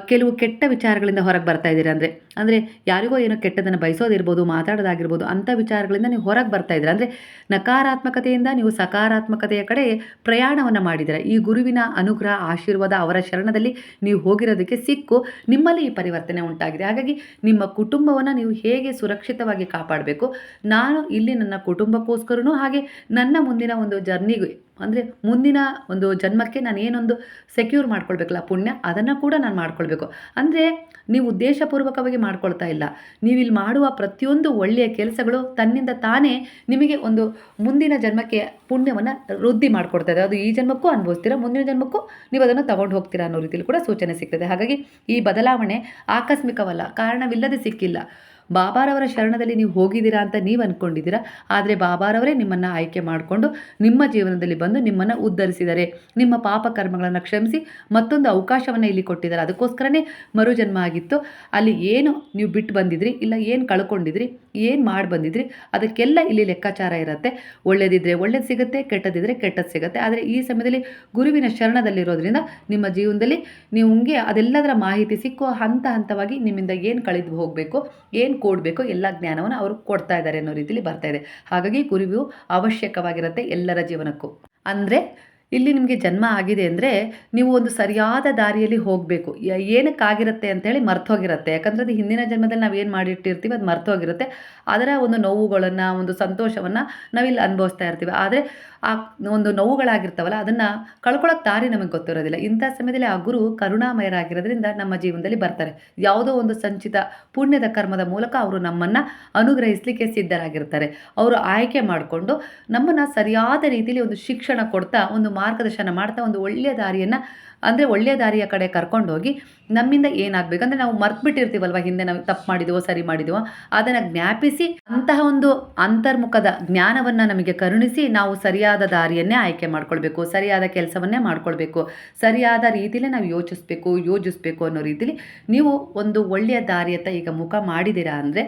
ಕೆಲವು ಕೆಟ್ಟ ವಿಚಾರಗಳಿಂದ ಹೊರಗೆ ಬರ್ತಾ ಇದ್ದೀರಾ ಅಂದರೆ? ಅಂದರೆ ಯಾರಿಗೋ ಏನೋ ಕೆಟ್ಟದನ್ನು ಬಯಸೋದಿರ್ಬೋದು, ಮಾತಾಡೋದಾಗಿರ್ಬೋದು ಅಂಥ ವಿಚಾರಗಳಿಂದ ನೀವು ಹೊರಗೆ ಬರ್ತಾ ಇದ್ದೀರಾ? ಅಂದರೆ ನಕಾರಾತ್ಮಕತೆಯಿಂದ ನೀವು ಸಕಾರಾತ್ಮಕತೆಯ ಕಡೆ ಪ್ರಯಾಣವನ್ನು ಮಾಡಿದ್ದೀರಾ? ಈ ಗುರುವಿನ ಅನುಗ್ರಹ, ಆಶೀರ್ವಾದ ಅವರ ಶರಣದಲ್ಲಿ ನೀವು ಹೋಗಿರೋದಕ್ಕೆ ಸಿಕ್ಕು, ನಿಮ್ಮಲ್ಲಿ ಈ ಪರಿವರ್ತನೆ ಉಂಟಾಗಿದೆ. ಹಾಗಾಗಿ ನಿಮ್ಮ ಕುಟುಂಬವನ್ನು ನೀವು ಹೇಗೆ ಸುರಕ್ಷಿತವಾಗಿ ಕಾಪಾಡಬೇಕು? ನಾನು ಇಲ್ಲಿ ನನ್ನ ಕುಟುಂಬಕ್ಕೋಸ್ಕರನೂ ಹಾಗೆ ನನ್ನ ಮುಂದಿನ ಒಂದು ಜರ್ನಿಗೆ ಅಂದರೆ ಮುಂದಿನ ಒಂದು ಜನ್ಮಕ್ಕೆ ನಾನು ಏನೊಂದು ಸೆಕ್ಯೂರ್ ಮಾಡ್ಕೊಳ್ಬೇಕಲ್ಲ ಪುಣ್ಯ, ಅದನ್ನು ಕೂಡ ನಾನು ಮಾಡ್ಕೊಳ್ಬೇಕು. ಅಂದರೆ ನೀವು ಉದ್ದೇಶಪೂರ್ವಕವಾಗಿ ಮಾಡ್ಕೊಳ್ತಾ ಇಲ್ಲ. ನೀವು ಇಲ್ಲಿ ಮಾಡುವ ಪ್ರತಿಯೊಂದು ಒಳ್ಳೆಯ ಕೆಲಸಗಳು ತನ್ನಿಂದ ತಾನೇ ನಿಮಗೆ ಒಂದು ಮುಂದಿನ ಜನ್ಮಕ್ಕೆ ಪುಣ್ಯವನ್ನು ವೃದ್ಧಿ ಮಾಡ್ಕೊಡ್ತಾ ಇದೆ ಅದು ಈ ಜನ್ಮಕ್ಕೂ ಅನುಭವಿಸ್ತೀರಾ, ಮುಂದಿನ ಜನ್ಮಕ್ಕೂ ನೀವು ಅದನ್ನು ತಗೊಂಡು ಹೋಗ್ತೀರಾ ಅನ್ನೋ ರೀತಿಯಲ್ಲಿ ಕೂಡ ಸೂಚನೆ ಸಿಗ್ತದೆ. ಹಾಗಾಗಿ ಈ ಬದಲಾವಣೆ ಆಕಸ್ಮಿಕವಲ್ಲ, ಕಾರಣವಿಲ್ಲದೆ ಸಿಕ್ಕಿಲ್ಲ. ಬಾಬಾರವರ ಶರಣದಲ್ಲಿ ನೀವು ಹೋಗಿದ್ದೀರಾ ಅಂತ ನೀವು ಅಂದ್ಕೊಂಡಿದ್ದೀರಾ ಆದರೆ ಬಾಬಾರವರೇ ನಿಮ್ಮನ್ನು ಆಯ್ಕೆ ಮಾಡಿಕೊಂಡು ನಿಮ್ಮ ಜೀವನದಲ್ಲಿ ಬಂದು ನಿಮ್ಮನ್ನು ಉದ್ಧರಿಸಿದರೆ ನಿಮ್ಮ ಪಾಪ ಕರ್ಮಗಳನ್ನು ಕ್ಷಮಿಸಿ ಮತ್ತೊಂದು ಅವಕಾಶವನ್ನು ಇಲ್ಲಿ ಕೊಟ್ಟಿದ್ದಾರೆ. ಅದಕ್ಕೋಸ್ಕರನೇ ಮರುಜನ್ಮ ಆಗಿತ್ತು. ಅಲ್ಲಿ ಏನು ನೀವು ಬಿಟ್ಟು ಬಂದಿದ್ರಿ, ಇಲ್ಲ ಏನು ಕಳ್ಕೊಂಡಿದ್ರಿ, ಏನು ಮಾಡಿ ಬಂದಿದ್ರಿ, ಅದಕ್ಕೆಲ್ಲ ಇಲ್ಲಿ ಲೆಕ್ಕಾಚಾರ ಇರುತ್ತೆ. ಒಳ್ಳೇದಿದ್ದರೆ ಒಳ್ಳೇದು ಸಿಗುತ್ತೆ ಕೆಟ್ಟದಿದ್ದರೆ ಕೆಟ್ಟದ್ದು ಸಿಗುತ್ತೆ. ಆದರೆ ಈ ಸಮಯದಲ್ಲಿ ಗುರುವಿನ ಶರಣದಲ್ಲಿರೋದ್ರಿಂದ ನಿಮ್ಮ ಜೀವನದಲ್ಲಿ ನಿಮಗೆ ಅದೆಲ್ಲದರ ಮಾಹಿತಿ ಸಿಕ್ಕೋ ಹಂತ ಹಂತವಾಗಿ ನಿಮ್ಮಿಂದ ಏನು ಕಳೆದು ಹೋಗಬೇಕು, ಏನು ಕೊಡಬೇಕು ಎಲ್ಲ ಜ್ಞಾನವನ್ನು ಅವರು ಕೊಡ್ತಾ ಇದ್ದಾರೆ ಅನ್ನೋ ರೀತಿಯಲ್ಲಿ ಬರ್ತಾ ಇದೆ. ಹಾಗಾಗಿ ಗುರುವು ಅವಶ್ಯಕವಾಗಿರುತ್ತೆ ಎಲ್ಲರ ಜೀವನಕ್ಕೂ. ಅಂದರೆ ಇಲ್ಲಿ ನಿಮಗೆ ಜನ್ಮ ಆಗಿದೆ ಅಂದರೆ ನೀವು ಒಂದು ಸರಿಯಾದ ದಾರಿಯಲ್ಲಿ ಹೋಗಬೇಕು. ಏನಕ್ಕಾಗಿರುತ್ತೆ ಅಂತೇಳಿ ಮರ್ತೋಗಿರುತ್ತೆ. ಯಾಕಂದರೆ ಅದು ಹಿಂದಿನ ಜನ್ಮದಲ್ಲಿ ನಾವು ಏನು ಮಾಡಿಟ್ಟಿರ್ತೀವಿ, ಅದು ಮರ್ತೋಗಿರುತ್ತೆ. ಅದರ ಒಂದು ನೋವುಗಳನ್ನು, ಒಂದು ಸಂತೋಷವನ್ನು ನಾವಿಲ್ಲಿ ಅನುಭವಿಸ್ತಾ ಇರ್ತೀವಿ. ಆದರೆ ಆ ಒಂದು ನೋವುಗಳಾಗಿರ್ತಾವಲ್ಲ, ಅದನ್ನು ಕಳ್ಕೊಳ್ಳೋಕೆ ದಾರಿ ನಮಗೆ ಗೊತ್ತಿರೋದಿಲ್ಲ. ಇಂಥ ಸಮಯದಲ್ಲಿ ಆ ಗುರು ಕರುಣಾಮಯರಾಗಿರೋದ್ರಿಂದ ನಮ್ಮ ಜೀವನದಲ್ಲಿ ಬರ್ತಾರೆ. ಯಾವುದೋ ಒಂದು ಸಂಚಿತ ಪುಣ್ಯದ ಕರ್ಮದ ಮೂಲಕ ಅವರು ನಮ್ಮನ್ನು ಅನುಗ್ರಹಿಸಲಿಕ್ಕೆ ಸಿದ್ಧರಾಗಿರ್ತಾರೆ. ಅವರು ಆಯ್ಕೆ ಮಾಡಿಕೊಂಡು ನಮ್ಮನ್ನು ಸರಿಯಾದ ರೀತಿಯಲ್ಲಿ ಒಂದು ಶಿಕ್ಷಣ ಕೊಡ್ತಾ ಒಂದು ಮಾರ್ಗದರ್ಶನ ಮಾಡ್ತಾ ಒಂದು ಒಳ್ಳೆಯ ದಾರಿಯನ್ನು ಅಂದರೆ ಒಳ್ಳೆಯ ದಾರಿಯ ಕಡೆ ಕರ್ಕೊಂಡೋಗಿ ನಮ್ಮಿಂದ ಏನಾಗಬೇಕು? ಅಂದರೆ ನಾವು ಮರ್ತ್ಬಿಟ್ಟಿರ್ತೀವಲ್ವ ಹಿಂದೆ ನಾವು ತಪ್ಪು ಮಾಡಿದವೋ, ಸರಿ ಮಾಡಿದವೋ? ಅದನ್ನು ಜ್ಞಾಪಿಸಿ ಅಂತಹ ಒಂದು ಅಂತರ್ಮುಖದ ಜ್ಞಾನವನ್ನು ನಮಗೆ ಕರುಣಿಸಿ ನಾವು ಸರಿಯಾದ ದಾರಿಯನ್ನೇ ಆಯ್ಕೆ ಮಾಡ್ಕೊಳ್ಬೇಕು, ಸರಿಯಾದ ಕೆಲಸವನ್ನೇ ಮಾಡ್ಕೊಳ್ಬೇಕು, ಸರಿಯಾದ ರೀತಿಯಲ್ಲೇ ನಾವು ಯೋಚಿಸ್ಬೇಕು, ಯೋಜಿಸ್ಬೇಕು ಅನ್ನೋ ರೀತಿಲಿ ನೀವು ಒಂದು ಒಳ್ಳೆಯ ದಾರಿಯತ್ತ ಈಗ ಮುಖ ಮಾಡಿದ್ದೀರಾ ಅಂದರೆ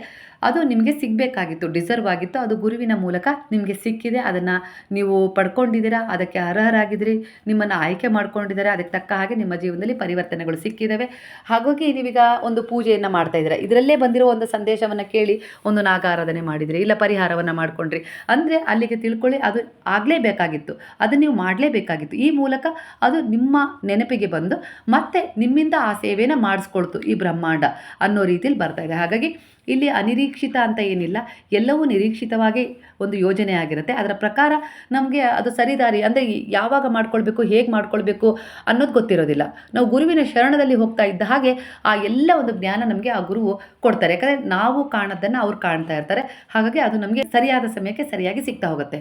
ಅದು ನಿಮಗೆ ಸಿಗಬೇಕಾಗಿತ್ತು, ಡಿಸರ್ವ್ ಆಗಿತ್ತು, ಅದು ಗುರುವಿನ ಮೂಲಕ ನಿಮಗೆ ಸಿಕ್ಕಿದೆ, ಅದನ್ನು ನೀವು ಪಡ್ಕೊಂಡಿದ್ದೀರಾ, ಅದಕ್ಕೆ ಅರ್ಹರಾಗಿದ್ದೀರಿ, ನಿಮ್ಮನ್ನು ಆಯ್ಕೆ ಮಾಡ್ಕೊಂಡಿದ್ದಾರೆ, ಅದಕ್ಕೆ ತಕ್ಕ ಹಾಗೆ ನಿಮ್ಮ ಜೀವನದಲ್ಲಿ ಪರಿವರ್ತನೆಗಳು ಸಿಕ್ಕಿದ್ದಾವೆ ಹಾಗಾಗಿ ನೀವೀಗ ಒಂದು ಪೂಜೆಯನ್ನು ಮಾಡ್ತಾ ಇದ್ದೀರಾ? ಇದರಲ್ಲೇ ಬಂದಿರೋ ಒಂದು ಸಂದೇಶವನ್ನು ಕೇಳಿ ಒಂದು ನಾಗಾರಾಧನೆ ಮಾಡಿದಿರಿ, ಇಲ್ಲ ಪರಿಹಾರವನ್ನು ಮಾಡ್ಕೊಂಡ್ರಿ. ಅಂದರೆ ಅಲ್ಲಿಗೆ ತಿಳ್ಕೊಳ್ಳಿ, ಅದು ಆಗಲೇಬೇಕಾಗಿತ್ತು. ಅದು ನೀವು ಮಾಡಲೇಬೇಕಾಗಿತ್ತು. ಈ ಮೂಲಕ ಅದು ನಿಮ್ಮ ನೆನಪಿಗೆ ಬಂದು ಮತ್ತೆ ನಿಮ್ಮಿಂದ ಆ ಸೇವೆಯನ್ನು ಮಾಡಿಸ್ಕೊಳ್ತು ಈ ಬ್ರಹ್ಮಾಂಡ ಅನ್ನೋ ರೀತಿಯಲ್ಲಿ ಬರ್ತಾ ಇದೆ. ಹಾಗಾಗಿ ಇಲ್ಲಿ ಅನಿರೀಕ್ಷಿತ ಅಂತ ಏನಿಲ್ಲ, ಎಲ್ಲವೂ ನಿರೀಕ್ಷಿತವಾಗಿ ಒಂದು ಯೋಜನೆ ಆಗಿರುತ್ತೆ. ಅದರ ಪ್ರಕಾರ ನಮಗೆ ಅದು ಸರಿದಾರಿ, ಅಂದರೆ ಯಾವಾಗ ಮಾಡ್ಕೊಳ್ಬೇಕು, ಹೇಗೆ ಮಾಡ್ಕೊಳ್ಬೇಕು ಅನ್ನೋದು ಗೊತ್ತಿರೋದಿಲ್ಲ. ನಾವು ಗುರುವಿನ ಶರಣದಲ್ಲಿ ಹೋಗ್ತಾ ಇದ್ದ ಹಾಗೆ ಆ ಎಲ್ಲ ಒಂದು ಜ್ಞಾನ ನಮಗೆ ಆ ಗುರು ಕೊಡ್ತಾರೆ. ಯಾಕಂದರೆ ನಾವು ಕಾಣೋದನ್ನು ಅವ್ರು ಕಾಣ್ತಾ ಇರ್ತಾರೆ. ಹಾಗಾಗಿ ಅದು ನಮಗೆ ಸರಿಯಾದ ಸಮಯಕ್ಕೆ ಸರಿಯಾಗಿ ಸಿಗ್ತಾ ಹೋಗುತ್ತೆ.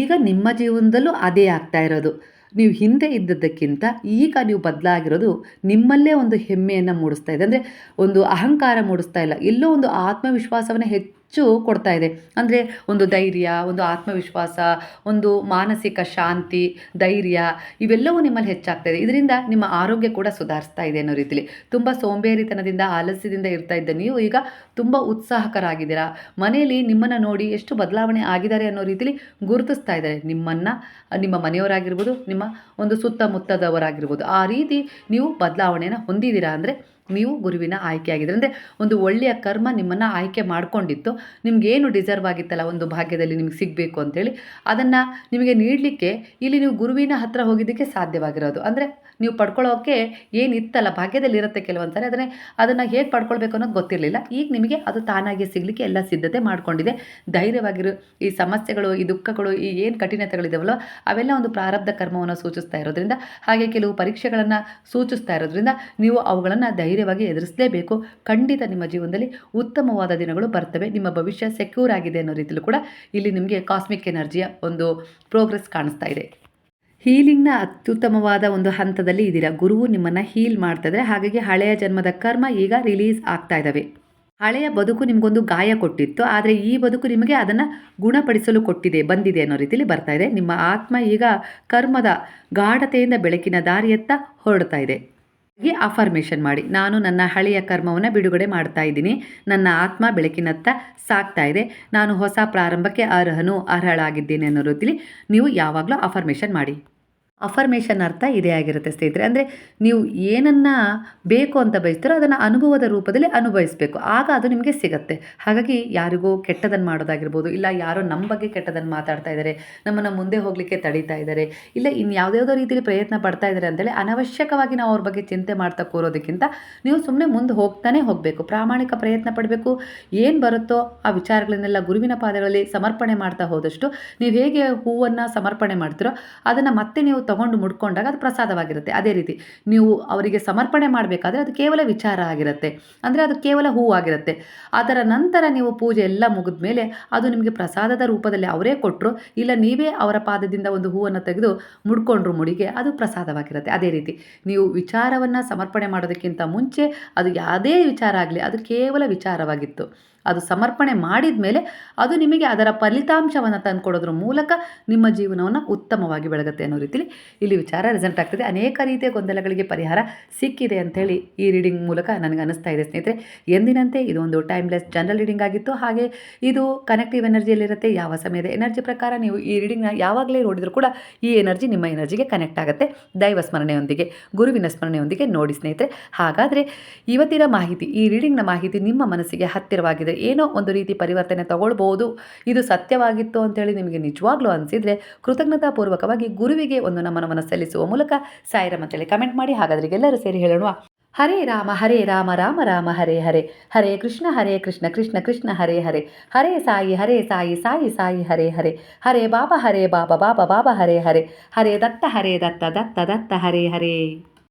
ಈಗ ನಿಮ್ಮ ಜೀವನದಲ್ಲೂ ಅದೇ ಆಗ್ತಾ ಇರೋದು. ನೀವು ಹಿಂದೆ ಇದ್ದದ್ದಕ್ಕಿಂತ ಈಗ ನೀವು ಬದಲಾಗಿರೋದು ನಿಮ್ಮಲ್ಲೇ ಒಂದು ಹೆಮ್ಮೆಯನ್ನು ಮೂಡಿಸ್ತಾ ಇದೆ. ಅಂದರೆ ಒಂದು ಅಹಂಕಾರ ಮೂಡಿಸ್ತಾ ಇಲ್ಲ. ಎಲ್ಲೋ ಒಂದು ಆತ್ಮವಿಶ್ವಾಸವನ್ನು ಹೆಚ್ಚು ಕೊಡ್ತಾ ಇದೆ. ಅಂದರೆ ಒಂದು ಧೈರ್ಯ, ಒಂದು ಆತ್ಮವಿಶ್ವಾಸ, ಒಂದು ಮಾನಸಿಕ ಶಾಂತಿ, ಧೈರ್ಯ ಇವೆಲ್ಲವೂ ನಿಮ್ಮಲ್ಲಿ ಹೆಚ್ಚಾಗ್ತಾ ಇದೆ. ಇದರಿಂದ ನಿಮ್ಮ ಆರೋಗ್ಯ ಕೂಡ ಸುಧಾರಿಸ್ತಾ ಇದೆ ಅನ್ನೋ ರೀತಿಲಿ. ತುಂಬ ಸೋಂಬೇರಿತನದಿಂದ, ಆಲಸ್ಯದಿಂದ ಇರ್ತಾ ಇದ್ದ ನೀವು ಈಗ ತುಂಬ ಉತ್ಸಾಹಕರಾಗಿದ್ದೀರಾ. ಮನೆಯಲ್ಲಿ ನಿಮ್ಮನ್ನು ನೋಡಿ ಎಷ್ಟು ಬದಲಾವಣೆ ಆಗಿದ್ದಾರೆ ಅನ್ನೋ ರೀತಿಲಿ ಗುರುತಿಸ್ತಾ ಇದ್ದಾರೆ. ನಿಮ್ಮನ್ನು, ನಿಮ್ಮ ಮನೆಯವರಾಗಿರ್ಬೋದು, ನಿಮ್ಮ ಒಂದು ಸುತ್ತಮುತ್ತದವರಾಗಿರ್ಬೋದು. ಆ ರೀತಿ ನೀವು ಬದಲಾವಣೆಯನ್ನು ಹೊಂದಿದ್ದೀರಾ ಅಂದರೆ ನೀವು ಗುರುವಿನ ಆಯ್ಕೆಯಾಗಿದ್ದೀರ ಅಂದರೆ ಒಂದು ಒಳ್ಳೆಯ ಕರ್ಮ ನಿಮ್ಮನ್ನು ಆಯ್ಕೆ ಮಾಡಿಕೊಂಡಿತ್ತು. ನಿಮಗೇನು ಡಿಸರ್ವ್ ಆಗಿತ್ತಲ್ಲ ಒಂದು ಭಾಗ್ಯದಲ್ಲಿ ನಿಮ್ಗೆ ಸಿಗಬೇಕು ಅಂತೇಳಿ ಅದನ್ನು ನಿಮಗೆ ನೀಡಲಿಕ್ಕೆ ಇಲ್ಲಿ ನೀವು ಗುರುವಿನ ಹತ್ರ ಹೋಗಿದ್ದಕ್ಕೆ ಸಾಧ್ಯವಾಗಿರೋದು. ಅಂದರೆ ನೀವು ಪಡ್ಕೊಳ್ಳೋಕ್ಕೆ ಏನಿತ್ತಲ್ಲ ಭಾಗ್ಯದಲ್ಲಿ ಇರುತ್ತೆ ಕೆಲವೊಂದು ಸಾರಿ ಅದನ್ನೇ ಅದನ್ನು ಹೇಗೆ ಪಡ್ಕೊಳ್ಬೇಕು ಅನ್ನೋದು ಗೊತ್ತಿರಲಿಲ್ಲ. ಈಗ ನಿಮಗೆ ಅದು ತಾನಾಗಿ ಸಿಗಲಿಕ್ಕೆ ಎಲ್ಲ ಸಿದ್ಧತೆ ಮಾಡಿಕೊಂಡಿದೆ. ಧೈರ್ಯವಾಗಿರು, ಈ ಸಮಸ್ಯೆಗಳು, ಈ ದುಃಖಗಳು, ಈ ಏನು ಕಠಿಣತೆಗಳಿದಾವಲ್ಲ, ಅವೆಲ್ಲ ಒಂದು ಪ್ರಾರಬ್ಧ ಕರ್ಮವನ್ನು ಸೂಚಿಸ್ತಾ ಇರೋದ್ರಿಂದ, ಹಾಗೆ ಕೆಲವು ಪರೀಕ್ಷೆಗಳನ್ನು ಸೂಚಿಸ್ತಾ ಇರೋದ್ರಿಂದ ನೀವು ಅವುಗಳನ್ನು ಧೈರ್ಯವಾಗಿ ಎದುರಿಸಲೇಬೇಕು. ಖಂಡಿತ ನಿಮ್ಮ ಜೀವನದಲ್ಲಿ ಉತ್ತಮವಾದ ದಿನಗಳು ಬರ್ತವೆ. ನಿಮ್ಮ ಭವಿಷ್ಯ ಸೆಕ್ಯೂರ್ ಆಗಿದೆ ಅನ್ನೋ ರೀತಿಯಲ್ಲೂ ಕೂಡ ಇಲ್ಲಿ ನಿಮಗೆ ಕಾಸ್ಮಿಕ್ ಎನರ್ಜಿಯ ಒಂದು ಪ್ರೋಗ್ರೆಸ್ ಕಾಣಿಸ್ತಾ ಇದೆ. ಹೀಲಿಂಗ್ನ ಅತ್ಯುತ್ತಮವಾದ ಒಂದು ಹಂತದಲ್ಲಿ ಇದ್ದೀರಾ ಗುರುವು ನಿಮ್ಮನ್ನು ಹೀಲ್ ಮಾಡ್ತಾ ಇದ್ದಾರೆ ಹಾಗಾಗಿ ಹಳೆಯ ಜನ್ಮದ ಕರ್ಮ ಈಗ ರಿಲೀಸ್ ಆಗ್ತಾ ಇದ್ದಾವೆ ಹಳೆಯ ಬದುಕು ನಿಮಗೊಂದು ಗಾಯ ಕೊಟ್ಟಿತ್ತು, ಆದರೆ ಈ ಬದುಕು ನಿಮಗೆ ಅದನ್ನು ಗುಣಪಡಿಸಲು ಕೊಟ್ಟಿದೆ, ಬಂದಿದೆ ಅನ್ನೋ ರೀತಿಯಲ್ಲಿ ಬರ್ತಾ ಇದೆ. ನಿಮ್ಮ ಆತ್ಮ ಈಗ ಕರ್ಮದ ಗಾಢತೆಯಿಂದ ಬೆಳಕಿನ ದಾರಿಯತ್ತ ಹೊರಡ್ತಾ ಇದೆ. ಈ ಅಫರ್ಮೇಷನ್ ಮಾಡಿ. ನಾನು ನನ್ನ ಹಳೆಯ ಕರ್ಮವನ್ನು ಬಿಡುಗಡೆ ಮಾಡ್ತಾ ಇದ್ದೀನಿ. ನನ್ನ ಆತ್ಮ ಬೆಳಕಿನತ್ತ ಸಾಕ್ತಾ ಇದೆ. ನಾನು ಹೊಸ ಪ್ರಾರಂಭಕ್ಕೆ ಅರ್ಹನು ಅರ್ಹಳಾಗಿದ್ದೇನೆ ಅನ್ನೋ ರೀತಿಲಿ ನೀವು ಯಾವಾಗಲೂ ಅಫರ್ಮೇಷನ್ ಮಾಡಿ. ಅಫರ್ಮೇಷನ್ ಅರ್ಥ ಇದೇ ಆಗಿರುತ್ತೆ ಸ್ನೇಹಿತರೆ. ಅಂದರೆ ನೀವು ಏನನ್ನು ಬೇಕು ಅಂತ ಬಯಸ್ತೀರೋ ಅದನ್ನು ಅನುಭವದ ರೂಪದಲ್ಲಿ ಅನುಭವಿಸಬೇಕು. ಆಗ ಅದು ನಿಮಗೆ ಸಿಗುತ್ತೆ. ಹಾಗಾಗಿ ಯಾರಿಗೋ ಕೆಟ್ಟದನ್ನು ಮಾಡೋದಾಗಿರ್ಬೋದು, ಇಲ್ಲ ಯಾರೋ ನಮ್ಮ ಬಗ್ಗೆ ಕೆಟ್ಟದನ್ನು ಮಾತಾಡ್ತಾ ಇದ್ದಾರೆ ನಮ್ಮನ್ನು ಮುಂದೆ ಹೋಗಲಿಕ್ಕೆ ತಡೀತಾ ಇದ್ದಾರೆ ಇಲ್ಲ ಇನ್ನು ಯಾವುದ್ಯಾವುದೋ ರೀತಿಯಲ್ಲಿ ಪ್ರಯತ್ನ ಪಡ್ತಾ ಇದ್ದಾರೆ ಅಂತೇಳಿ ಅನವಶ್ಯಕವಾಗಿ ನಾವು ಅವ್ರ ಬಗ್ಗೆ ಚಿಂತೆ ಮಾಡ್ತಾ ಕೂರೋದಕ್ಕಿಂತ ನೀವು ಸುಮ್ಮನೆ ಮುಂದೆ ಹೋಗ್ತಾನೆ ಹೋಗಬೇಕು. ಪ್ರಾಮಾಣಿಕ ಪ್ರಯತ್ನ ಪಡಬೇಕು. ಏನು ಬರುತ್ತೋ ಆ ವಿಚಾರಗಳನ್ನೆಲ್ಲ ಗುರುವಿನ ಪಾದಗಳಲ್ಲಿ ಸಮರ್ಪಣೆ ಮಾಡ್ತಾ ಹೋದಷ್ಟು, ನೀವು ಹೇಗೆ ಹೂವನ್ನು ಸಮರ್ಪಣೆ ಮಾಡ್ತೀರೋ ಅದನ್ನು ಮತ್ತೆ ನೀವು ತಗೊಂಡು ಮುಡ್ಕೊಂಡಾಗ ಅದು ಪ್ರಸಾದವಾಗಿರುತ್ತೆ. ಅದೇ ರೀತಿ ನೀವು ಅವರಿಗೆ ಸಮರ್ಪಣೆ ಮಾಡಬೇಕಾದ್ರೆ ಅದು ಕೇವಲ ವಿಚಾರ ಆಗಿರುತ್ತೆ. ಅಂದರೆ ಅದು ಕೇವಲ ಹೂವು ಆಗಿರುತ್ತೆ. ಅದರ ನಂತರ ನೀವು ಪೂಜೆ ಎಲ್ಲ ಮುಗಿದ ಮೇಲೆ ಅದು ನಿಮಗೆ ಪ್ರಸಾದದ ರೂಪದಲ್ಲಿ ಅವರೇ ಕೊಟ್ಟರು ಇಲ್ಲ ನೀವೇ ಅವರ ಪಾದದಿಂದ ಒಂದು ಹೂವನ್ನು ತೆಗೆದು ಮುಡ್ಕೊಂಡ್ರು ಮುಡಿಗೆ ಅದು ಪ್ರಸಾದವಾಗಿರುತ್ತೆ. ಅದೇ ರೀತಿ ನೀವು ವಿಚಾರವನ್ನು ಸಮರ್ಪಣೆ ಮಾಡೋದಕ್ಕಿಂತ ಮುಂಚೆ ಅದು ಯಾವುದೇ ವಿಚಾರ ಆಗಲಿ, ಅದು ಕೇವಲ ವಿಚಾರವಾಗಿತ್ತು. ಅದು ಸಮರ್ಪಣೆ ಮಾಡಿದ ಮೇಲೆ ಅದು ನಿಮಗೆ ಅದರ ಫಲಿತಾಂಶವನ್ನು ತಂದುಕೊಡೋದ್ರ ಮೂಲಕ ನಿಮ್ಮ ಜೀವನವನ್ನು ಉತ್ತಮವಾಗಿ ಬೆಳಗುತ್ತೆ ಅನ್ನೋ ರೀತಿಲಿ ಇಲ್ಲಿ ವಿಚಾರ ರೆಸೆಂಟ್ ಆಗ್ತದೆ. ಅನೇಕ ರೀತಿಯ ಗೊಂದಲಗಳಿಗೆ ಪರಿಹಾರ ಸಿಕ್ಕಿದೆ ಅಂಥೇಳಿ ಈ ರೀಡಿಂಗ್ ಮೂಲಕ ನನಗೆ ಅನಿಸ್ತಾ ಇದೆ ಸ್ನೇಹಿತರೆ. ಎಂದಿನಂತೆ ಇದು ಒಂದು ಟೈಮ್ಲೆಸ್ ಜನರಲ್ ರೀಡಿಂಗ್ ಆಗಿತ್ತು. ಹಾಗೆ ಇದು ಕನೆಕ್ಟಿವ್ ಎನರ್ಜಿಯಲ್ಲಿರುತ್ತೆ ಯಾವ ಸಮಯದ ಎನರ್ಜಿ ಪ್ರಕಾರ ನೀವು ಈ ರೀಡಿಂಗ್ನ ಯಾವಾಗಲೇ ನೋಡಿದರೂ ಕೂಡ ಈ ಎನರ್ಜಿ ನಿಮ್ಮ ಎನರ್ಜಿಗೆ ಕನೆಕ್ಟ್ ಆಗುತ್ತೆ. ದೈವ ಸ್ಮರಣೆಯೊಂದಿಗೆ, ಗುರುವಿನ ಸ್ಮರಣೆಯೊಂದಿಗೆ ನೋಡಿ ಸ್ನೇಹಿತರೆ. ಹಾಗಾದರೆ ಇವತ್ತಿನ ಮಾಹಿತಿ, ಈ ರೀಡಿಂಗ್ನ ಮಾಹಿತಿ ನಿಮ್ಮ ಮನಸ್ಸಿಗೆ ಹತ್ತಿರವಾಗಿದೆ ಏನೋ ಒಂದು ರೀತಿ ಪರಿವರ್ತನೆ ತಗೊಳ್ಬೋದು. ಇದು ಸತ್ಯವಾಗಿತ್ತು ಅಂತೇಳಿ ನಿಮಗೆ ನಿಜವಾಗ್ಲೂ ಅನಿಸಿದರೆ ಕೃತಜ್ಞತಾಪೂರ್ವಕವಾಗಿ ಗುರುವಿಗೆ ಒಂದು ನಮನವನ್ನು ಸಲ್ಲಿಸುವ ಮೂಲಕ ಸಾಯಿರಾಮ್ ಅಂತೇಳಿ ಕಮೆಂಟ್ ಮಾಡಿ. ಹಾಗಾದ್ರೆ ಎಲ್ಲರೂ ಸೇರಿ ಹೇಳೋಣ ಹರೇ ರಾಮ ಹರೇ ರಾಮ ರಾಮ ರಾಮ, ಹರೇ ಹರೇ. ಹರೇ ಕೃಷ್ಣ ಹರೇ ಕೃಷ್ಣ ಕೃಷ್ಣ ಕೃಷ್ಣ, ಹರೇ ಹರೇ. ಹರೇ ಸಾಯಿ ಹರೇ ಸಾಯಿ ಸಾಯಿ ಸಾಯಿ, ಹರೇ ಹರೇ. ಹರೇ ಬಾಬಾ ಹರೇ ಬಾಬಾ ಬಾಬಾ ಬಾಬಾ, ಹರೇ ಹರೇ. ಹರೇ ದತ್ತ ಹರೇ ದತ್ತ ದತ್ತ ದತ್ತ, ಹರೇ ಹರೇ.